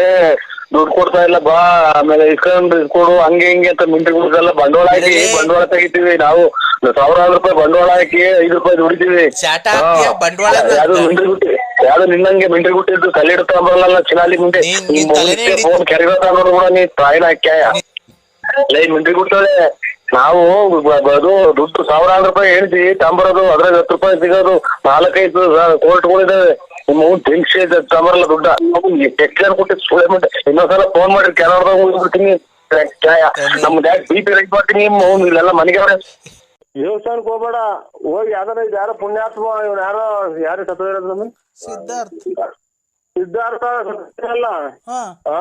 Speaker 1: ದುಡ್ಡು ಕೊಡ್ತಾ ಇಲ್ಲ ಬಾ ಆಮೇಲೆ ಇಸ್ಕೊಂಡು ಇಸ್ಕೊಡು ಹಂಗೆ ಹಿಂಗೆ ಅಂತ ಮಿಂಟ್ರಿ ಕೊಡ್ತಲ್ಲ ಬಂಡವಾಳ ಹಾಕಿ. ಬಂಡವಾಳ ತೆಗಿತೀವಿ ನಾವು. ಸಾವಿರಾರು ರೂಪಾಯಿ ಬಂಡವಾಳ ಹಾಕಿ ಐದು ರೂಪಾಯಿ ದುಡಿತೀವಿ.
Speaker 2: ಹಾಕ್ತೀಯ, ಬಂಡವಾಳ
Speaker 1: ಯಾವ್ದು ಮಿಂಟ್ರಿ ಗುಟ್ಟಿ ಯಾವ್ದು ನಿನ್ನಂಗೆ ಮಿಂಟ್ರಿ ಗುಟ್ಟಿದ್ದು ತಲೆ ಇಡ್ತಾ ಬರಲ್ಲ ಚಿನಾಲಿ ಮುಂದೆ
Speaker 2: ನೀನ್- ನೀನ್ ತಲೆನೇ ಹಿಡಿ-
Speaker 1: ಫೋನ್ ಕೆರೆಗತ್ತ ನೋಡು ಕೂಡ ನೀ ತಾಯಿನ ಹಾಕ್ಯಾಯ ಲೈ ಮಿಂಟ್ರಿ ಗುಟ್ಟದೆ ನಾವು ಬ- ಬ- ಅದು ದುಡ್ಡು ಸಾವಿರಾರು ರೂಪಾಯಿ ಹೇಳ್ತಿ ತಂಬರೋದು ಅದ್ರಾಗ ಹತ್ತು ರೂಪಾಯಿ ಸಿಗೋದು ನಾಲ್ಕೈದು ಕೋರ್ಟ್ಗಳಿದಾವೆ ನಿಮ್ಮ ಅವ್ನು ತಿನ್ಸಿ ತಾಂಬರಲ್ಲ ದುಡ್ಡ. ಜನ ಕೊಟ್ಟಿದ್ದು ಸುಳ್ಳೆ ಮುಂದೆ ಇನ್ನೊಂದ್ಸಲ ಫೋನ್ ಮಾಡಿ ಕೆನಡದಾಗ ಹೋಗ್ಬಿಡ್ತೀನಿ. ನಮ್ ಯಾಕೆ ಬಿ ಪಿ ರೈಟ್ ಮಾಡ್ತೀನಿ? ನಿಮ್ಮ ಅವ್ನು ಇಲ್ಲೆಲ್ಲ ಮನೆಗೆ ಅವ್ರೆ ದೇವಸ್ಥಾನಕ್ಕೆ ಹೋಗ್ಬೇಡ. ಹೋಗಿ ಯಾವ್ದಾರ ಇದು ಯಾರೋ ಪುಣ್ಯಾತ್ಮ ಇವ್ನ ಯಾರೋ ಯಾರು ಸತ್ತು ಇರೋದು
Speaker 2: ಸಿದ್ಧಾರ್ಥ್.
Speaker 1: ಸಿದ್ಧಾರ್ಥ ಅಲ್ಲ. ಆ?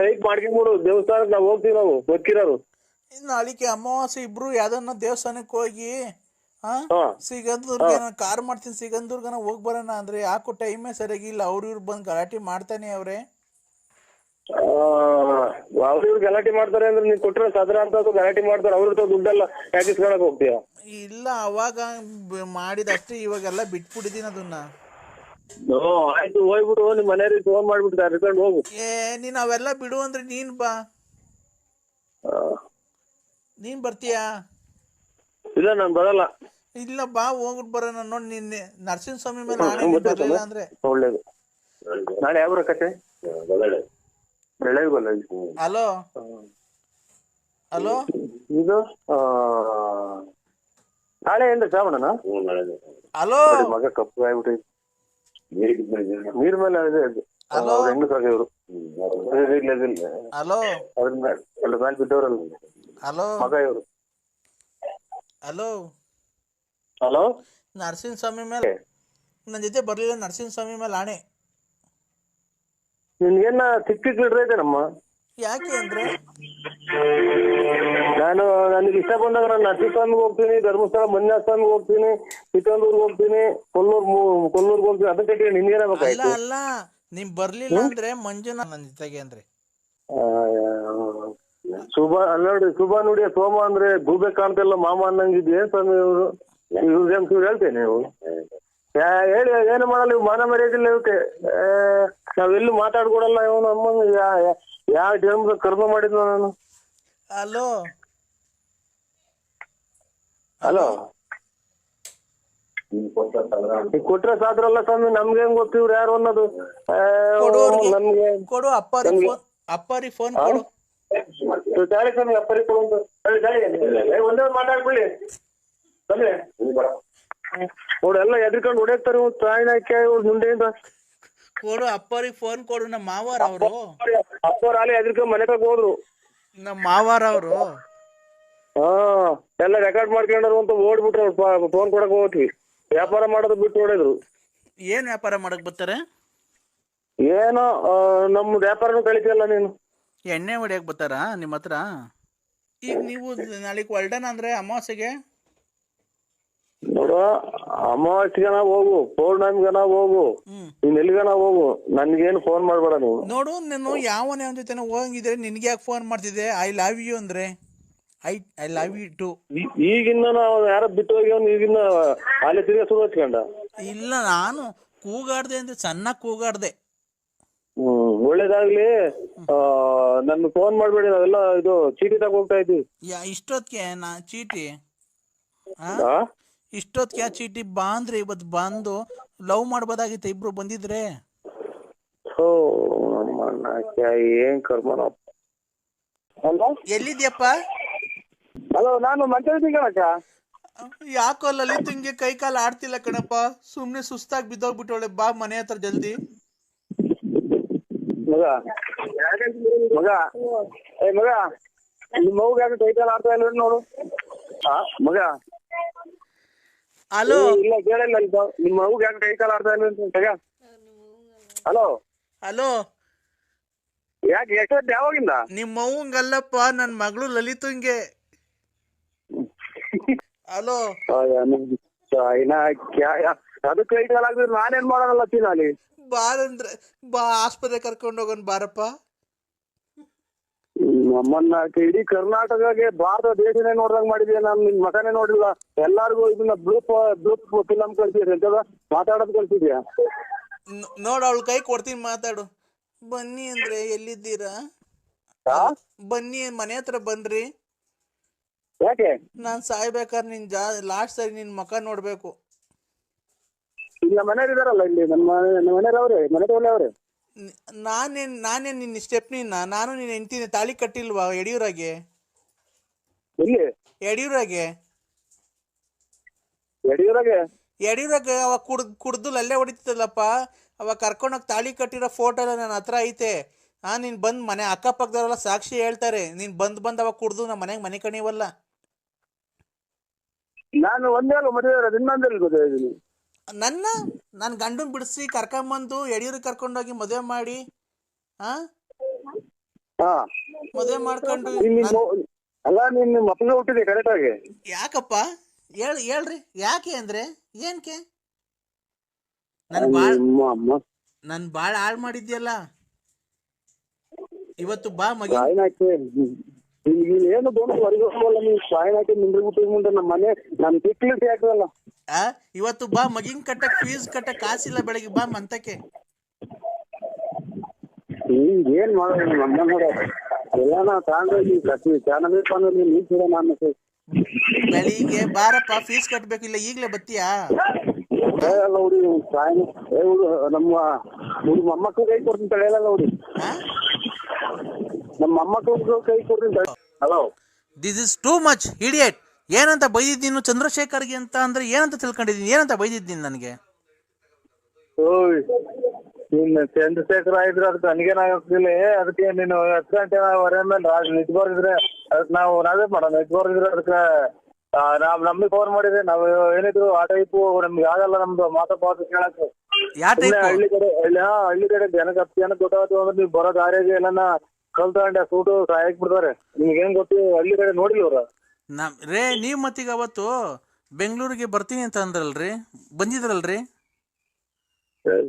Speaker 1: ಟೈಪ್ ಮಾಡ್ಕೊಂಡ್ಬಿಡು ದೇವಸ್ಥಾನಕ್ಕೆ ನಾವು ಹೋಗ್ತೀವಿ ನಾವು ಬದುಕಿರೋರು
Speaker 2: ನಾಳಿಕೆ ಅಮಾವಾಸ್ಯೆ ಇಬ್ರು ಯಾವ್ದನ್ನ ದೇವಸ್ಥಾನಕ್ಕೆ ಹೋಗಿ. ಸಿಗಂದೂರ್ಗೆ ಕಾರ್ ಮಾಡ್ತೀನಿ ಸಿಗಂದೂರ್ಗನ ಹೋಗ್ ಬರೋಣ ಅಂದ್ರೆ ಯಾಕೋ ಟೈಮೇ ಸರಿಯಾಗಿಲ್ಲ. ಅವ್ರ ಇವ್ರು ಬಂದು ಗಲಾಟೆ ಮಾಡ್ತಾನೆ ಅವ್ರೆ.
Speaker 1: ಅವ್ರು ಇವ್ರು ಗಲಾಟೆ ಮಾಡ್ತಾರೆ ಅಂದ್ರೆ ನೀನ್ ಕೊಟ್ಟಿರೋ ಸದರ ಅಂತ ಗಲಾಟೆ ಮಾಡ್ತಾರೆ ಅವ್ರ ಹತ್ರ ದುಡ್ಡೆಲ್ಲ ಯಾಕೆ ಇಸ್ಕೊಳಕ್ ಹೋಗ್ತೀಯ?
Speaker 2: ಇಲ್ಲ ಅವಾಗ ಬ- ಮಾಡಿದಷ್ಟೇ ಇವಾಗೆಲ್ಲ ಬಿಟ್ಬಿಟ್ಟಿದೀನಿ ಅದನ್ನ.
Speaker 1: ಆಯ್ತು ಹೋಗ್ಬಿಡು ನಿಮ್ ಮನೆಯವ್ರಿಗೆ ಫೋನ್ ಮಾಡ್ಬಿಟ್ಟು ರಿಟರ್ನ್ ಹೋಗು.
Speaker 2: ಏ ನೀನ್ ಅವೆಲ್ಲ ಬಿಡು ಅಂದ್ರೆ ನೀನ್ ಬಾ.
Speaker 1: ಆ,
Speaker 2: ನೀನ್ ಬರ್ತೀಯಾ?
Speaker 1: ಇಲ್ಲ ನಾನು ಬರಲ್ಲ.
Speaker 2: ಇಲ್ಲ ಬಾ ಹೋಗ್ಬಿಟ್ಟು ಬರೋಣ. ನೋಡಿ ನಿನ್ನೆ ಮೇಲೆ ನೀನ್
Speaker 1: ಗೊತ್ತಾಯ್ತು.
Speaker 2: ಬರ್ಲಿಲ್ಲ ಅಂದ್ರೆ.
Speaker 1: ಒಳ್ಳೇದು. ನಾಳೆ ಯಾವ ಕತೆ ಬೆಳಗ್ಗೆ
Speaker 2: ಹಲೋ? ಹಲೋ?
Speaker 1: ಇದು ಆ, ನಾಳೆ ಏನ್ರಿ ಶ್ರಾವಣನ
Speaker 2: ಹಲೋ?
Speaker 1: ಮಗ ಕಪ್ಪು ಆಗ್ಬಿಟ್ಟು. ನೀರ್ ಮೇಲೆ ಅದೇ ಅದು.
Speaker 2: ಹಲೋ?
Speaker 1: ಇವ್ರು
Speaker 2: ಹಲೋ?
Speaker 1: ಅದ್ರ ಮೇಲೆ ಅದ್ರ ಮೇಲೆ ಬಿದ್ದವ್ರಲ್ಲ.
Speaker 2: ಹಲೋ?
Speaker 1: ಮಗ ಇವ್ರು.
Speaker 2: ಹಲೋ?
Speaker 1: ಹಲೋ?
Speaker 2: ನರಸಿಂಹಸ್ವಾಮಿ ಮೇಲೆ. ನನ್ನ ಜೊತೆ ಬರ್ಲಿಲ್ಲ ನರಸಿಂಹಸ್ವಾಮಿ ಮೇಲೆ ಆಣೆ.
Speaker 1: ನಿನ್ಗೇನ ಚಿಕ್ಕ ಚಿಕ್ಕ ನಮ್ಮ.
Speaker 2: ಯಾಕೆ ಅಂದ್ರೆ?
Speaker 1: ನಾನು ನನಗೆ ಇಷ್ಟ ಬಂದಾಗ ನಾನು ನರಸಿಂಹಸ್ವಾಮಿಗೆ ಹೋಗ್ತೀನಿ ಧರ್ಮಸ್ಥಳ ಮಂಜುನಾಥ ಸ್ವಾಮಿಗೆ ಹೋಗ್ತೀನಿ ಚಿಕ್ಕಂದೂರ್ಗೆ ಹೋಗ್ತೀನಿ ಕೊಲ್ಲೂರ್ ಮೂ- ಕೊಲ್ಲೂರ್ಗೆ ಹೋಗ್ತೀನಿ ಅದಕ್ಕೆ ಕೇಳಿ
Speaker 2: ಅಲ್ಲ
Speaker 1: ನಿನ್ಗೇನಾಗಬೇಕಾಯ್ತು
Speaker 2: ಅಲ್ಲ ನೀನ್ ಬರ್ಲಿಲ್ಲ ಅಂದ್ರೆ ಮಂಜುನಾಥ್ ನನ್ನ ಜೊತೆಗೆ ಅಂದ್ರೆ.
Speaker 1: ಶುಭ ಅಲ್ಲ ನೋಡಿ ಶುಭ ನೋಡಿ ಸೋಮ ಅಂದ್ರೆ ಗೂಬೆ ಕಾಣ್ತಿಲ್ಲ ಮಾಮ ಅನ್ನಂಗಿದ್ ಏನ್ ಸ್ವಾಮಿ ಇವರು? ಇವ್ರು ಹೇಳ್ತೇನೆ ನೀವು? ಯಾ ಹೇಳಿ ಏನು ಮಾಡಲ್ಲ ಇವ್ ಮಾನ ಮರ್ಯಾದಿಲ್ಲ ಇವಕ್ಕೆ. ನಾವೆಲ್ಲೂ ಮಾತಾಡ್ಕೊಡಲ್ಲ ಇವನು ಯಾ- ಯಾವ ಜನ್ಮದ ಕರ್ಮ ಮಾಡಿದ್ನ ನಾನು?
Speaker 2: ಹಲೋ?
Speaker 1: ಹಲೋ? ನೀವ್ ಕೊಟ್ರೆ ಸಾದ್ರಲ್ಲ ಸ್ವಾಮಿ ನಮ್ಗೆ ಹೆಂಗ್ ಗೊತ್ತು ಇವ್ರು ಯಾರು ಅನ್ನೋದು. ನಮ್ಗೆ
Speaker 2: ಕೊಡು ಅಪ್ಪಾರಿ ಫೋನ್ ಅಪ್ಪಾರಿ ಫೋನ್ ಕೊಡು.
Speaker 1: ಇವ್ರು ಸ್ವಾಮಿ ಅಪ್ಪರಿ ಕೊಡು. ಒಂದೇ ಒಂದು ಮಾತಾಡ್ಕೊಳ್ಳಿ ಸ್ವಾಮಿ. ಅವ್ರು ಎಲ್ಲ ಎದ್ರಿಕೊಂಡು ಹೊಡೆಯಕ್ತಾರೆ ಇವ್ರು ತಾಯಿನ ಹಾಕಿ ಇವ್ರು ಮುಂದೆಯಿಂದ.
Speaker 2: ಕೊಡು ಅಪ್ಪಾರಿಗೆ ಫೋನ್ ಕೊಡು ನಮ್ಮ ಮಾವಾರ ಅವರು.
Speaker 1: ಅಪ್ಪವ್ರು ಅಲ್ಲಿ ಎದ್ರಿಕೊಂಡು ಮನೆ ತಗ ಹೋದ್ರು.
Speaker 2: ನಮ್ಮ ಮಾವಾರ ಅವರು.
Speaker 1: ಹಾ ಎಲ್ಲ ರೆಕಾರ್ಡ್ ಮಾಡ್ಕೊಂಡ್ರು ಅಂತ ಓಡ್ಬಿಟ್ರು ಫೋನ್ ಕೊಡಕ್ ಹೋಗ್ತಿ ವ್ಯಾಪಾರ ಮಾಡೋದು ಬಿಟ್ಟು ಓಡಿದ್ರು
Speaker 2: ಏನ್ ವ್ಯಾಪಾರ ಮಾಡಕ್ ಬರ್ತಾರೆ?
Speaker 1: ಏನೋ ನಮ್ಮ ವ್ಯಾಪಾರನೂ ಕಳಿತಿಯಲ್ಲ ನೀನು.
Speaker 2: ಎಣ್ಣೆ ಹೊಡಿಯಕ್ ಬರ್ತಾರ ನಿಮ್ಮ ಹತ್ರ? ಈಗ ನೀವು ನಾಳೆಗೆ ಹೊಲ್ಡನ ಅಂದ್ರೆ ಅಮಾವಾಸ್ಯೆಗೆ?
Speaker 1: ನೋಡು ಅಮಾವಾಸ್ಯೆಗನ ಹೋಗು ಪೌರ್ಣಮಿಗನ ಹೋಗು ನೀನ್ ಎಲ್ಲಿಗನ ಹೋಗು. ನನ್ಗೇನು ಫೋನ್ ಮಾಡ್ಬೇಡ ನೀವು.
Speaker 2: ನೋಡು ನಾನು ಯಾವನೇ ಅವನ ಜೊತೆ ಹೋಗಿದ್ರೆ ನಿನ್ಗೆ ಯಾಕೆ ಫೋನ್ ಮಾಡ್ತಿದ್ದೆ? ಐ ಲವ್ ಯು ಅಂದ್ರೆ. I I love you too
Speaker 1: ಈಗಿನ ಈಗಿನ್ನ ನಾವು ಯಾರ ಬಿಟ್ಟು ಹೋಗಿ ಅವ್ನು ಈಗಿನ್ನ ಅಲ್ಲಿ ತಿರುಗ ಸುರು ಹಚ್ಕೊಂಡ?
Speaker 2: ಇಲ್ಲ ನಾನು ಕೂಗಾಡ್ದೆ ಅಂದ್ರೆ ಚೆನ್ನಾಗಿ ಕೂಗಾಡ್ದೆ.
Speaker 1: ಹ್ಮ್ ಒಳ್ಳೇದಾಗ್ಲಿ. ಆ ನನ್ ಫೋನ್ ಮಾಡ್ಬೇಡಿ ನಾವೆಲ್ಲ ಇದು ಚೀಟಿ ತಗೊಂಡ್ ಹೋಗ್ತಾ ಇದ್ವಿ.
Speaker 2: ಯಾ ಇಷ್ಟೊತ್ತಿಗೆ ನಾ ಚೀಟಿ? ಆ?
Speaker 1: ಆ?
Speaker 2: ಇಷ್ಟೊತ್ತಿಗೆ ಆ ಚೀಟಿ ಬಾ ಅಂದ್ರೆ ಇವತ್ತು ಬಂದು ಲವ್ ಮಾಡ್ಬೋದಾಗಿತ್ತು ಇಬ್ರು ಬಂದಿದ್ರೆ?
Speaker 1: ನಮ್ಮ ಅಣ್ಣಕ್ಕೆ ಏನ್ ಕರ್ಮನಪ್ಪ ಹಲೋ?
Speaker 2: ಎಲ್ಲಿದ್ಯಪ್ಪ?
Speaker 1: ಹಲೋ ನಾನು ಮಂತ್ರಿ ಅಕ್ಕ
Speaker 2: ಯಾಕೋ ಲಲಿತ್ ಹಿಂಗೆ ಕೈ ಕಾಲು ಆಡ್ತಿಲ್ಲ ಕಣಪ್ಪ. ಸುಮ್ನೆ ಸುಸ್ತಾಗಿ ಬಿದ್ದೋಗ್ಬಿಟ್ಟವಳೆ ಬಾ ಮನೆ ಹತ್ರ ಜಲ್ದಿ.
Speaker 1: ಮಗ ಮಗ ಏ ಮಗ ನಿಮ್ಮ ಮಗು ಯಾಕೆ ಕೈಕಾಲು ಆಡ್ತಾ ಇಲ್ಲ ನೋಡು? ಆ ಮಗ.
Speaker 2: ಹಲೋ.
Speaker 1: ಇಲ್ಲ ಕೇಳಿಲ್ಲ ಇಲ್ಲಿ ನಿಮ್ಮ ಮಗುಗೆ ಯಾಕೆ ಕೈಕಾಲು ಆಡ್ತಾ ಇಲ್ಲ ತಗ ಹಲೋ.
Speaker 2: ಹಲೋ.
Speaker 1: ಯಾಕೆ ಎಷ್ಟು ಯಾವಾಗಿಂದ?
Speaker 2: ನಿಮ್ಮ ಅವ್ವಂಗಲ್ಲಪ್ಪ ನನ್ನ ಮಗಳು ಲಲಿತಂಗೆ ಹಲೋ.
Speaker 1: ಅದಕ್ಕೆ ಐಟಲ್ ಆಗಿದ್ರೆ ನಾನೇನ್ ಮಾಡೋಣಲ್ಲ ಚೀನಾಲಿ
Speaker 2: ಬಾರಂದ್ರೆ ಬಾ ಆಸ್ಪತ್ರೆ ಕರ್ಕೊಂಡು ಹೋಗೋಣ ಬಾರಪ್ಪ.
Speaker 1: ನಮ್ಮನ್ನ ಇಡೀ ಕರ್ನಾಟಕಗೆ ಭಾರತ ದೇಶನೇ ನೋಡ್ದಂಗ್ ಮಾಡಿದ್ಯಾ ನಾನು ನಿನ್ ಮಗನೇ ನೋಡಿಲ್ಲ ಎಲ್ಲಾರ್ಗು ಇದನ್ನ ಬ್ಲೂಪ್ ಬ್ಲೂಪ್ ಫಿಲಂ ಕಳ್ಸಿದ್ರಿ ಅಂತ ಮಾತಾಡೋದ್ ಕಳ್ಸಿದ್ಯಾ?
Speaker 2: ನೋಡ ಅವಳ ಕೈ ಕೊಡ್ತೀನಿ ಮಾತಾಡು. ಬನ್ನಿ ಅಂದ್ರೆ ಎಲ್ಲಿದ್ದೀರಾ? ಬನ್ನಿ ಮನೆ ಹತ್ರ ಬನ್ರಿ.
Speaker 1: ಯಾಕೆ?
Speaker 2: ನಾನ್ ಸಾಯ್ಬೇಕಾದ್ರೆ ನಿನ್ ಜಾ ಲಾಸ್ಟ್ ಸರಿ ನಿನ್ ಮಕ ನೋಡ್ಬೇಕು.
Speaker 1: ಇಲ್ಲ ಮನೆಯವ್ರು ಇದಾರಲ್ಲ ಇಲ್ಲಿ? ನಮ್ಮ ನಮ್ಮ ಮನೆಯವ್ರು ಅವ್ರೆ? ಮನೆ
Speaker 2: ನಾನೇನ್ ನಾನೇನ್ ನಿನ್ನ ಸ್ಟೆಪ್ನಿನ ನಾನು ನಿನ್ನ ಹೆಂಡತಿನ ತಾಳಿ ಕಟ್ಟಿಲ್ವಾ ಯಡಿಯೂರಾಗೆ?
Speaker 1: ಎಲ್ಲಿ?
Speaker 2: ಯಡಿಯೂರಾಗೆ?
Speaker 1: ಯಡಿಯೂರಾಗೆ?
Speaker 2: ಯಡಿಯೂರಾಗ ಅವಾಗ ಕುಡ್ದು ಕುಡ್ದು ಅಲ್ಲೇ ಹೊಡಿತಿದ್ದಲ್ಲಪ್ಪ. ಅವಾಗ ಕರ್ಕೊಂಡೋಗಿ ತಾಳಿ ಕಟ್ಟಿರೋ ಫೋಟೋ ಎಲ್ಲ ನನ್ನ ಹತ್ರ ಐತೆ. ಹಾ ನೀನು ಬಂದು ಮನೆ ಅಕ್ಕಪಕ್ಕದವರೆಲ್ಲ ಸಾಕ್ಷಿ ಹೇಳ್ತಾರೆ. ನೀನು ಬಂದು ಬಂದು ಅವಾಗ ಕುಡ್ದು ನಮ್ಮ ಮನೆಗೆ ಮನೆ ಕಣಿವಲ್ಲ.
Speaker 1: ನಾನು ಒಂದೇ ಮದುವೆ ಇರೋದು ಇನ್ನೊಂದಲ್ಲಿ ಮದುವೆ ಇದ್ದೀನಿ
Speaker 2: ನನ್ನ ನನ್ನ ಗಂಡನ್ ಬಿಡಿಸಿ ಕರ್ಕೊಂಬಂದು ಯಡಿಯೂರಿಗೆ ಕರ್ಕೊಂಡೋಗಿ ಮದುವೆ ಮಾಡಿ ಹಾ? ಮದುವೆ ಮಾಡ್ಕೊಂಡು
Speaker 1: ಅಲ್ಲ ನಿನ್ನ ಮಕ್ಕಳು ಹುಟ್ಟಿದೆ ಕರೆಕ್ಟ್ ಆಗಿ.
Speaker 2: ಯಾಕಪ್ಪ? ಹೇಳ್ ಹೇಳ್ರಿ ಯಾಕೆ ಅಂದ್ರೆ ಏನ್ಕೆ? ನನ್ ಬಾಳ್ ನನ್ ಬಾಳ ಹಾಳ್ ಮಾಡಿದ್ಯಲ್ಲ. ಇವತ್ತು ಬಾ ಮಗಿ.
Speaker 1: ಏನು ನೀವು ಸಾಯಿನ ಹಾಕಿ ಮುಂದೆ ನಮ್ಮ ಮನೆ ನನ್ ಹಾಕಲ್ಲ
Speaker 2: ಆ ಇವತ್ತು ಬಾ ಮಗಿನ್ ಕಟ್ಟಕ್ ಫೀಸ್ ಕಟ್ಟಕ್ ಕಾಸಿಲ್ಲ ಬೆಳಗ್ಗೆ ಬಾ ಮಂತಕ್ಕೆ.
Speaker 1: ಈಗ ಏನ್ ಮಾಡೋದು ನಿಮ್ಮ ಅಮ್ಮ ನೋಡ ಎಲ್ಲ ನಾವು ತಗೊಂಡೋಗಿ ಕಟ್ಟಿ ಚೆನ್ನಾಗಬೇಕು ಅಂದ್ರೆ ನೀನ್ ನೀಡ್ತೀರ ನಾನು
Speaker 2: ಬೆಳಿಗ್ಗೆ ಬಾರಪ್ಪ ಫೀಸ್ ಕಟ್ಬೇಕು ಇಲ್ಲ ಈಗ್ಲೇ ಬತ್ತೀಯಾ
Speaker 1: ಸಾಯಿನ ಏ ಹುಡು ನಮ್ಮ ಹುಡು ಮೊಮ್ಮಕ್ಕಳು ಕೈ ಕೊಡ್ತೀನಿ ತಡೆಯಲ್ಲ
Speaker 2: ಆ?
Speaker 1: ನಮ್ಮ ಮೊಮ್ಮಕ್ಕಳು ಕೈ ಕೊಡ್ತೀನಿ hello
Speaker 2: this is too much idiot ಏನಂತ ಬೈದಿದ್ದೀನಿ ಚಂದ್ರಶೇಖರ್ಗೆ ಅಂತ ಅಂದ್ರೆ ಏನಂತ ತಿಳ್ಕೊಂಡಿದ್ದೀನಿ? ಏನಂತ ಬೈದಿದ್ದೀನಿ ನನಗೆ?
Speaker 1: ಚಂದ್ರಶೇಖರ್ ನೀನ್ ಚಂದ್ರಶೇಖರ ಇದ್ರೆ ಅದಕ್ಕೆ ನನಗೇನಾಗ್ತಿಲ್ಲ ಅದಕ್ಕೆ ನೀನು ಹತ್ತು ಗಂಟೆ ವರೆ ಮೇಲೆ ರಾಜ್ ಅದಕ್ಕೆ ನಾವು ನಾವೇ ಮಾಡೋಣ ನಿಂತ್ಕೊಂಡಿದ್ರೆ ಅದಕ್ಕೆ ನಾವು ನಮಗೆ ಫೋನ್ ಮಾಡಿದ್ರೆ ನಾವು ಏನಿದ್ರು ಆ ಟೈಪು ನಮ್ಗೆ ಆಗಲ್ಲ ನಮ್ದು ಮಾತಾಪಾತ ಕೇಳಕ್ಕೆ.
Speaker 2: ಯಾವ
Speaker 1: ಸುಮ್ನೆ
Speaker 2: ಟೈಪ್
Speaker 1: ಹಳ್ಳಿ ಕಡೆ ಹಳ್ಳಿ ಹಳ್ಳಿ ಕಡೆ ಜನಕ್ಕೆ ಹತ್ತು ಜನಕ್ಕೆ ಅಂದ್ರೆ ನೀವು ಬರೋ ದಾರಿಯಾಗೆ ಎಲ್ಲನ ಕಲ್ ತಗೊಂಡೆ ಸೂಟು ಸಾಯಕ್ ಬಿಡ್ತಾರೆ ನಿಮ್ಗೆ ಏನ್ ಗೊತ್ತು? ಹಳ್ಳಿ ಕಡೆ ನೋಡಿಲ್ಲ ಅವ್ರ.
Speaker 2: ನಮ್ ರೇ ನೀವು ಮತ್ತೀಗ ಅವತ್ತು ಬೆಂಗಳೂರಿಗೆ ಬರ್ತೀನಿ ಅಂತ ಅಂದ್ರಲ್ರಿ? ಬಂದಿದ್ರಲ್ರಿ?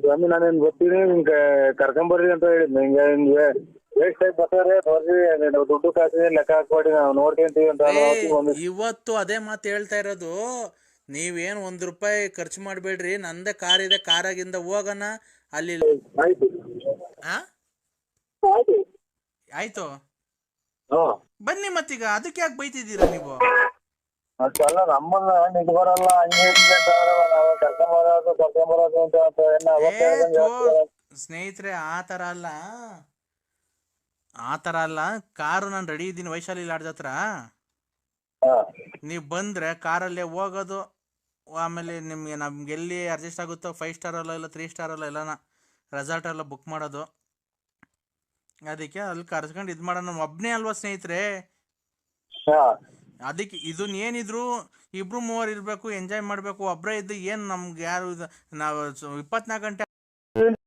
Speaker 1: ಸ್ವಾಮಿ ನಾನೇನ್ ಗೊತ್ತೀನಿ ನಿಮ್ಗೆ ಕರ್ಕೊಂಬರ್ರಿ ಅಂತ ಹೇಳಿದ್ ನಿಂಗೆ ನಿಮ್ಗೆ ವೇಸ್ಟ್ ಟೈಪ್ ಬರ್ತಾರೆ. ಬರ್ರಿ ನೀವು ದುಡ್ಡು ಕಾಸು ಲೆಕ್ಕ ಹಾಕ್ಬೇಡಿ ನಾವು ನೋಡ್ಕೊಂತೀವಿ ಅಂತ
Speaker 2: ಏ,
Speaker 1: ಅವತ್ತು ಒಂದು
Speaker 2: ಇವತ್ತು ಅದೇ ಮಾತು ಹೇಳ್ತಾ ಇರೋದು. ನೀವೇನು ಒಂದ್ ರೂಪಾಯಿ ಖರ್ಚು ಮಾಡಬೇಡ್ರಿ. ನಂದೇ ಕಾರ್ ಇದೆ ಕಾರಾಗಿಂದ ಹೋಗೋಣ. ಅಲ್ಲಿ
Speaker 1: ಆಯ್ತು.
Speaker 2: ಆಯ್ತು. ಬನ್ನಿ ಮತ್ತೀಗ ಅದಕ್ಕೆ ಯಾಕೆ ಬೈತಿದ್ದೀರಾ ನೀವು?
Speaker 1: ಅಷ್ಟಲ್ಲ ನಮ್ಮನ್ನ ನಿಜ ಬರಲ್ಲ ಹಂಗೆ ಹಿಂಗೆ ಅಂತ ಹೇಳಲ್ಲ, ನಾವು ಕರ್ಕೊಂಬರೋದು ಕರ್ಕೊಂಬರೋದು ಅಂತ ಅಂತ ಏನ್ ಅವತ್ತೇ
Speaker 2: ಏ,
Speaker 1: ಹೇಳ್ದಂಗೆ
Speaker 2: ಥೋ, ಸ್ನೇಹಿತರೆ ಆ ಥರ ಅಲ್ಲ. ಆ ಥರ ಅಲ್ಲ. ಕಾರು ನಾನು ರೆಡಿ ಇದ್ದೀನಿ ವೈಶಾಲಿ ಲಾಡ್ಜ್ ಹತ್ರ.
Speaker 1: ಹಾ.
Speaker 2: ನೀವು ಬಂದರೆ ಕಾರಲ್ಲೇ ಹೋಗೋದು ಆಮೇಲೆ ನಿಮಗೆ ನಮ್ಗೆ ಎಲ್ಲಿ ಅಡ್ಜಸ್ಟ್ ಆಗುತ್ತೋ ಫೈವ್ ಸ್ಟಾರ್ ಅಲ್ಲ ಇಲ್ಲ ತ್ರೀ ಸ್ಟಾರ್ ಅಲ್ಲ ಎಲ್ಲನ ರೆಸಾರ್ಟ್ ಎಲ್ಲ ಬುಕ್ ಮಾಡೋದು. ಅದಕ್ಕೆ ಅಲ್ಲಿ ಕರ್ಸ್ಕೊಂಡು ಇದು ಮಾಡೋಣ. ಒಬ್ನೇ ಅಲ್ವಾ ಸ್ನೇಹಿತರೆ. ಅದಕ್ಕೆ ಇದನ್ನ ಏನಿದ್ರು ಇಬ್ರು ಮೂವರು ಇರಬೇಕು ಎಂಜಾಯ್ ಮಾಡಬೇಕು. ಒಬ್ಬರೇ ಇದ್ದು ಏನು ನಮ್ಗೆ ಯಾರು ಇದು ನಾವು ಇಪ್ಪತ್ನಾಲ್ಕು ಗಂಟೆ